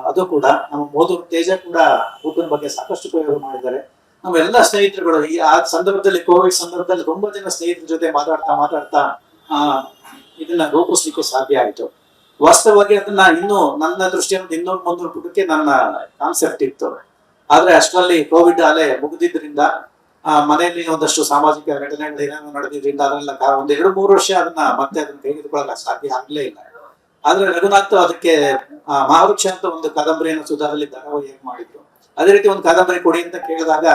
ಅದು ಕೂಡ ನಮ್ಮ ಮೋದು ತೇಜ ಕೂಡ ಬುದ್ಧನ ಬಗ್ಗೆ ಸಾಕಷ್ಟು ಪ್ರಯೋಗ ಮಾಡಿದ್ದಾರೆ. ನಮ್ಮ ಎಲ್ಲ ಸ್ನೇಹಿತರುಗಳು ಈ ಆ ಸಂದರ್ಭದಲ್ಲಿ, ಕೋವಿಡ್ ಸಂದರ್ಭದಲ್ಲಿ ತುಂಬಾ ಜನ ಸ್ನೇಹಿತರ ಜೊತೆ ಮಾತಾಡ್ತಾ ಮಾತಾಡ್ತಾ, ಆ ಇದನ್ನ ರೂಪಿಸ್ಲಿಕ್ಕೂ ಸಾಧ್ಯ ಆಯ್ತು. ವಾಸ್ತವವಾಗಿ ಅದನ್ನ ಇನ್ನೂ ನನ್ನ ದೃಷ್ಟಿಯಿಂದ ಇನ್ನೊಂದು ಮುಂದೂರು ಪುಟಕ್ಕೆ ನನ್ನ ಕಾನ್ಸೆಪ್ಟ್ ಇತ್ತು. ಆದ್ರೆ ಅಷ್ಟರಲ್ಲಿ ಕೋವಿಡ್ ಅಲೆ ಮುಗಿದಿದ್ರಿಂದ ಮನೆಯಲ್ಲಿ ಒಂದಷ್ಟು ಸಾಮಾಜಿಕ ಘಟನೆಗಳು ಏನೇನೋ ನಡೆದಿದ್ರಿಂದ ಅದನ್ನೆಲ್ಲ ಒಂದು ಎರಡು ಮೂರು ವರ್ಷ ಅದನ್ನ ಮತ್ತೆ ಅದನ್ನ ತೆಗೆದುಕೊಳ್ಳಲು ಸಾಧ್ಯ ಆಗ್ಲೇ ಇಲ್ಲ. ಆದ್ರೆ ರಘುನಾಥ್ ಅದಕ್ಕೆ ಮಹಾವೃಕ್ಷ ಅಂತ ಒಂದು ಕಾದಂಬರಿಯನ್ನು ಸುಧಾರಲ್ಲಿ ಧಾರಾವಾಹಿಯಾಗಿ ಮಾಡಿದ್ರು? ಅದೇ ರೀತಿ ಒಂದು ಕಾದಂಬರಿ ಕೊಡಿ ಅಂತ ಕೇಳಿದಾಗ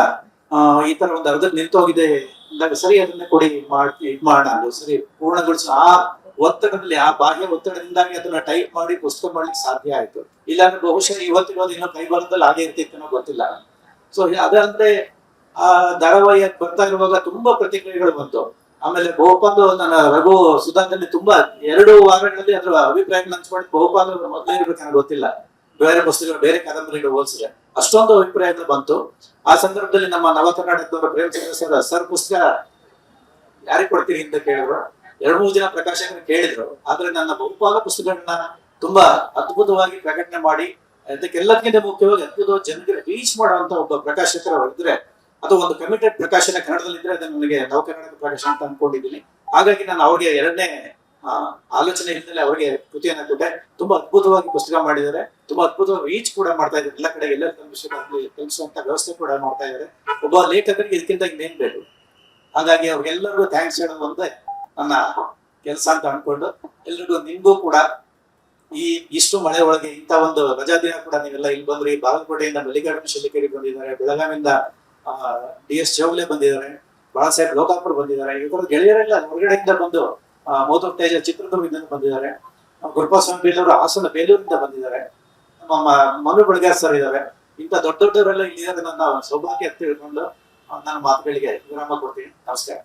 ಈ ತರ ಒಂದು ಅರ್ಧಕ್ಕೆ ನಿಂತೋಗಿದೆ. ಅಂದಾಗ ಸರಿ, ಅದನ್ನ ಕೊಡಿ ಮಾಡಿ ಇದ್ ಮಾಡೋಣ. ಸರಿ, ಪೂರ್ಣಗೊಳಿಸ. ಆ ಒತ್ತಡದಲ್ಲಿ, ಆ ಬಾಹ್ಯ ಒತ್ತಡದಿಂದಾಗಿ ಅದನ್ನ ಟೈಪ್ ಮಾಡಿ, ಪುಸ್ತಕ ಮಾಡ್ಲಿಕ್ಕೆ ಸಾಧ್ಯ ಆಯ್ತು. ಇಲ್ಲಾಂದ್ರೆ ಬಹುಶಃ ಇವತ್ತಿರೋದು ಇನ್ನೂ ಕೈ ಬರದಲ್ಲಿ ಆಗೇ ಇರ್ತಿತ್ತೇನೋ ಗೊತ್ತಿಲ್ಲ. ಸೊ ಅದರಂತೆ ಆ ಧಾರಾವಾಹಿ ಬರ್ತಾ ಇರುವಾಗ ತುಂಬಾ ಪ್ರತಿಕ್ರಿಯೆಗಳು ಬಂತು. ಆಮೇಲೆ ಬಹುಪಾಲು ನನ್ನ ರಘು ಸುಧಾಂತಲ್ಲಿ ತುಂಬಾ, ಎರಡು ವಾರಗಳಲ್ಲಿ ಅದ್ರ ಅಭಿಪ್ರಾಯ ಹಂಚ್ಕೊಂಡು ಬಹುಪಾಲು ಮೊದಲೇ ಇರ್ಬೇಕನ್ನೋ ಗೊತ್ತಿಲ್ಲ. ಬೇರೆ ಪುಸ್ತಕಗಳು, ಬೇರೆ ಕಾದಂಬರಿಗಳು ಹೋಲಿಸಿದೆ. ಅಷ್ಟೊಂದು ಅಭಿಪ್ರಾಯಗಳು ಬಂತು. ಆ ಸಂದರ್ಭದಲ್ಲಿ ನಮ್ಮ ನವ ಕರ್ನಾಟಕದವರ ಪ್ರೇಮಚಂದ್ರ ಸರ್ ಸರ್ ಪುಸ್ತಕ ಯಾರಿಗೆ ಕೊಡ್ತೀರಿ ಅಂತ ಕೇಳಿದ್ರು. ಎರಡು ಮೂರು ಜನ ಪ್ರಕಾಶನ ಕೇಳಿದ್ರು. ಆದ್ರೆ ನನ್ನ ಬಹುಪಾಲ ಪುಸ್ತಕಗಳನ್ನ ತುಂಬಾ ಅದ್ಭುತವಾಗಿ ಪ್ರಕಟಣೆ ಮಾಡಿ, ಅದಕ್ಕೆಲ್ಲದಕ್ಕಿಂತ ಮುಖ್ಯವಾಗಿ ಅದ್ಭುತ ಜನರಿಗೆ ರೀಚ್ ಮಾಡುವಂತ ಒಬ್ಬ ಪ್ರಕಾಶಕರ ಇದ್ರೆ, ಅದು ಒಂದು ಕಮಿಟೆಡ್ ಪ್ರಕಾಶನ ಕನ್ನಡದಲ್ಲಿದ್ರೆ ಅದನ್ನು ನನಗೆ ನವ ಕನ್ನಡದ ಪ್ರಕಾಶನ ಅಂತ ಅನ್ಕೊಂಡಿದ್ದೀನಿ. ಹಾಗಾಗಿ ನಾನು ಅವ್ರಿಗೆ ಎರಡನೇ ಆಲೋಚನೆ ಹಿನ್ನೆಲೆ ಅವರಿಗೆ ಕೃತಿಯನ್ನ ಕೊಟ್ಟೆ. ತುಂಬಾ ಅದ್ಭುತವಾಗಿ ಪುಸ್ತಕ ಮಾಡಿದ್ದಾರೆ. ತುಂಬಾ ಅದ್ಭುತವಾಗಿ ರೀಚ್ ಕೂಡ ಮಾಡ್ತಾ ಇದ್ದಾರೆ. ಎಲ್ಲ ಕಡೆ ಎಲ್ಲ ತಲುಪಿಸುವಂತ ವ್ಯವಸ್ಥೆ ಕೂಡ ಮಾಡ್ತಾ ಇದ್ದಾರೆ. ಒಬ್ಬ ಲೇಖಕರಿಗೆ ಇದಕ್ಕಿಂತ ಇನ್ನೇನ್ ಬೇಕು? ಹಾಗಾಗಿ ಅವ್ರಿಗೆಲ್ಲರಿಗೂ ಥ್ಯಾಂಕ್ಸ್ ಹೇಳೋದು ಒಂದೇ. ನನ್ನ ಕೆಲಸ ಅಂತ ಅನ್ಕೊಂಡು ಎಲ್ರಿಗೂ ನಿಮ್ಗೂ ಕೂಡ ಈ ಇಷ್ಟು ಮಳೆ ಒಳಗೆ ಇಂಥ ಒಂದು ರಜಾ ದಿನ ಕೂಡ ನೀವೆಲ್ಲ ಇಲ್ಲಿ ಬಂದ್ರಿ. ಬಾಗಲಕೋಟೆಯಿಂದ ಮಲ್ಲಿಕಾರ್ಜುನ ಶಿಲಿಕೇರಿ ಬಂದಿದ್ದಾರೆ ಬೆಳಗಾವಿಯಿಂದ ಡಿ ಎಸ್ ಚೌಲೆ ಬಂದಿದ್ದಾರೆ ಬಾಳಾಸಾಹೇಬ್ ಲೋಕಾಪುರ್ ಬಂದಿದ್ದಾರೆ. ಇವರ ಗೆಳೆಯರೆಲ್ಲ ಹೊರಗಡೆಯಿಂದ ಬಂದು ಆ, ಮೋದೂರ್ ತೇಜ ಚಿತ್ರದುರ್ಗದಿಂದ ಬಂದಿದ್ದಾರೆ. ಗುರುಪಾಸ್ವಾಮಿ ಬೇಲೂರು ಹಾಸನ ಬೇಲೂರಿಂದ ಬಂದಿದ್ದಾರೆ. ನಮ್ಮ ಮನು ಬಳಿಗಾರ್ ಸರ್ ಇದ್ದಾರೆ. ಇಂಥ ದೊಡ್ಡ ದೊಡ್ಡವರೆಲ್ಲ ಇಲ್ಲಿದ್ದಾರೆ ನನ್ನ ಸೌಭಾಗ್ಯ ಅಂತ ತಿಳ್ಕೊಂಡು ಆ, ನನ್ನ ಮಾತುಗಳಿಗೆ ವಿರಾಮ ಕೊಡ್ತೀನಿ. ನಮಸ್ಕಾರ.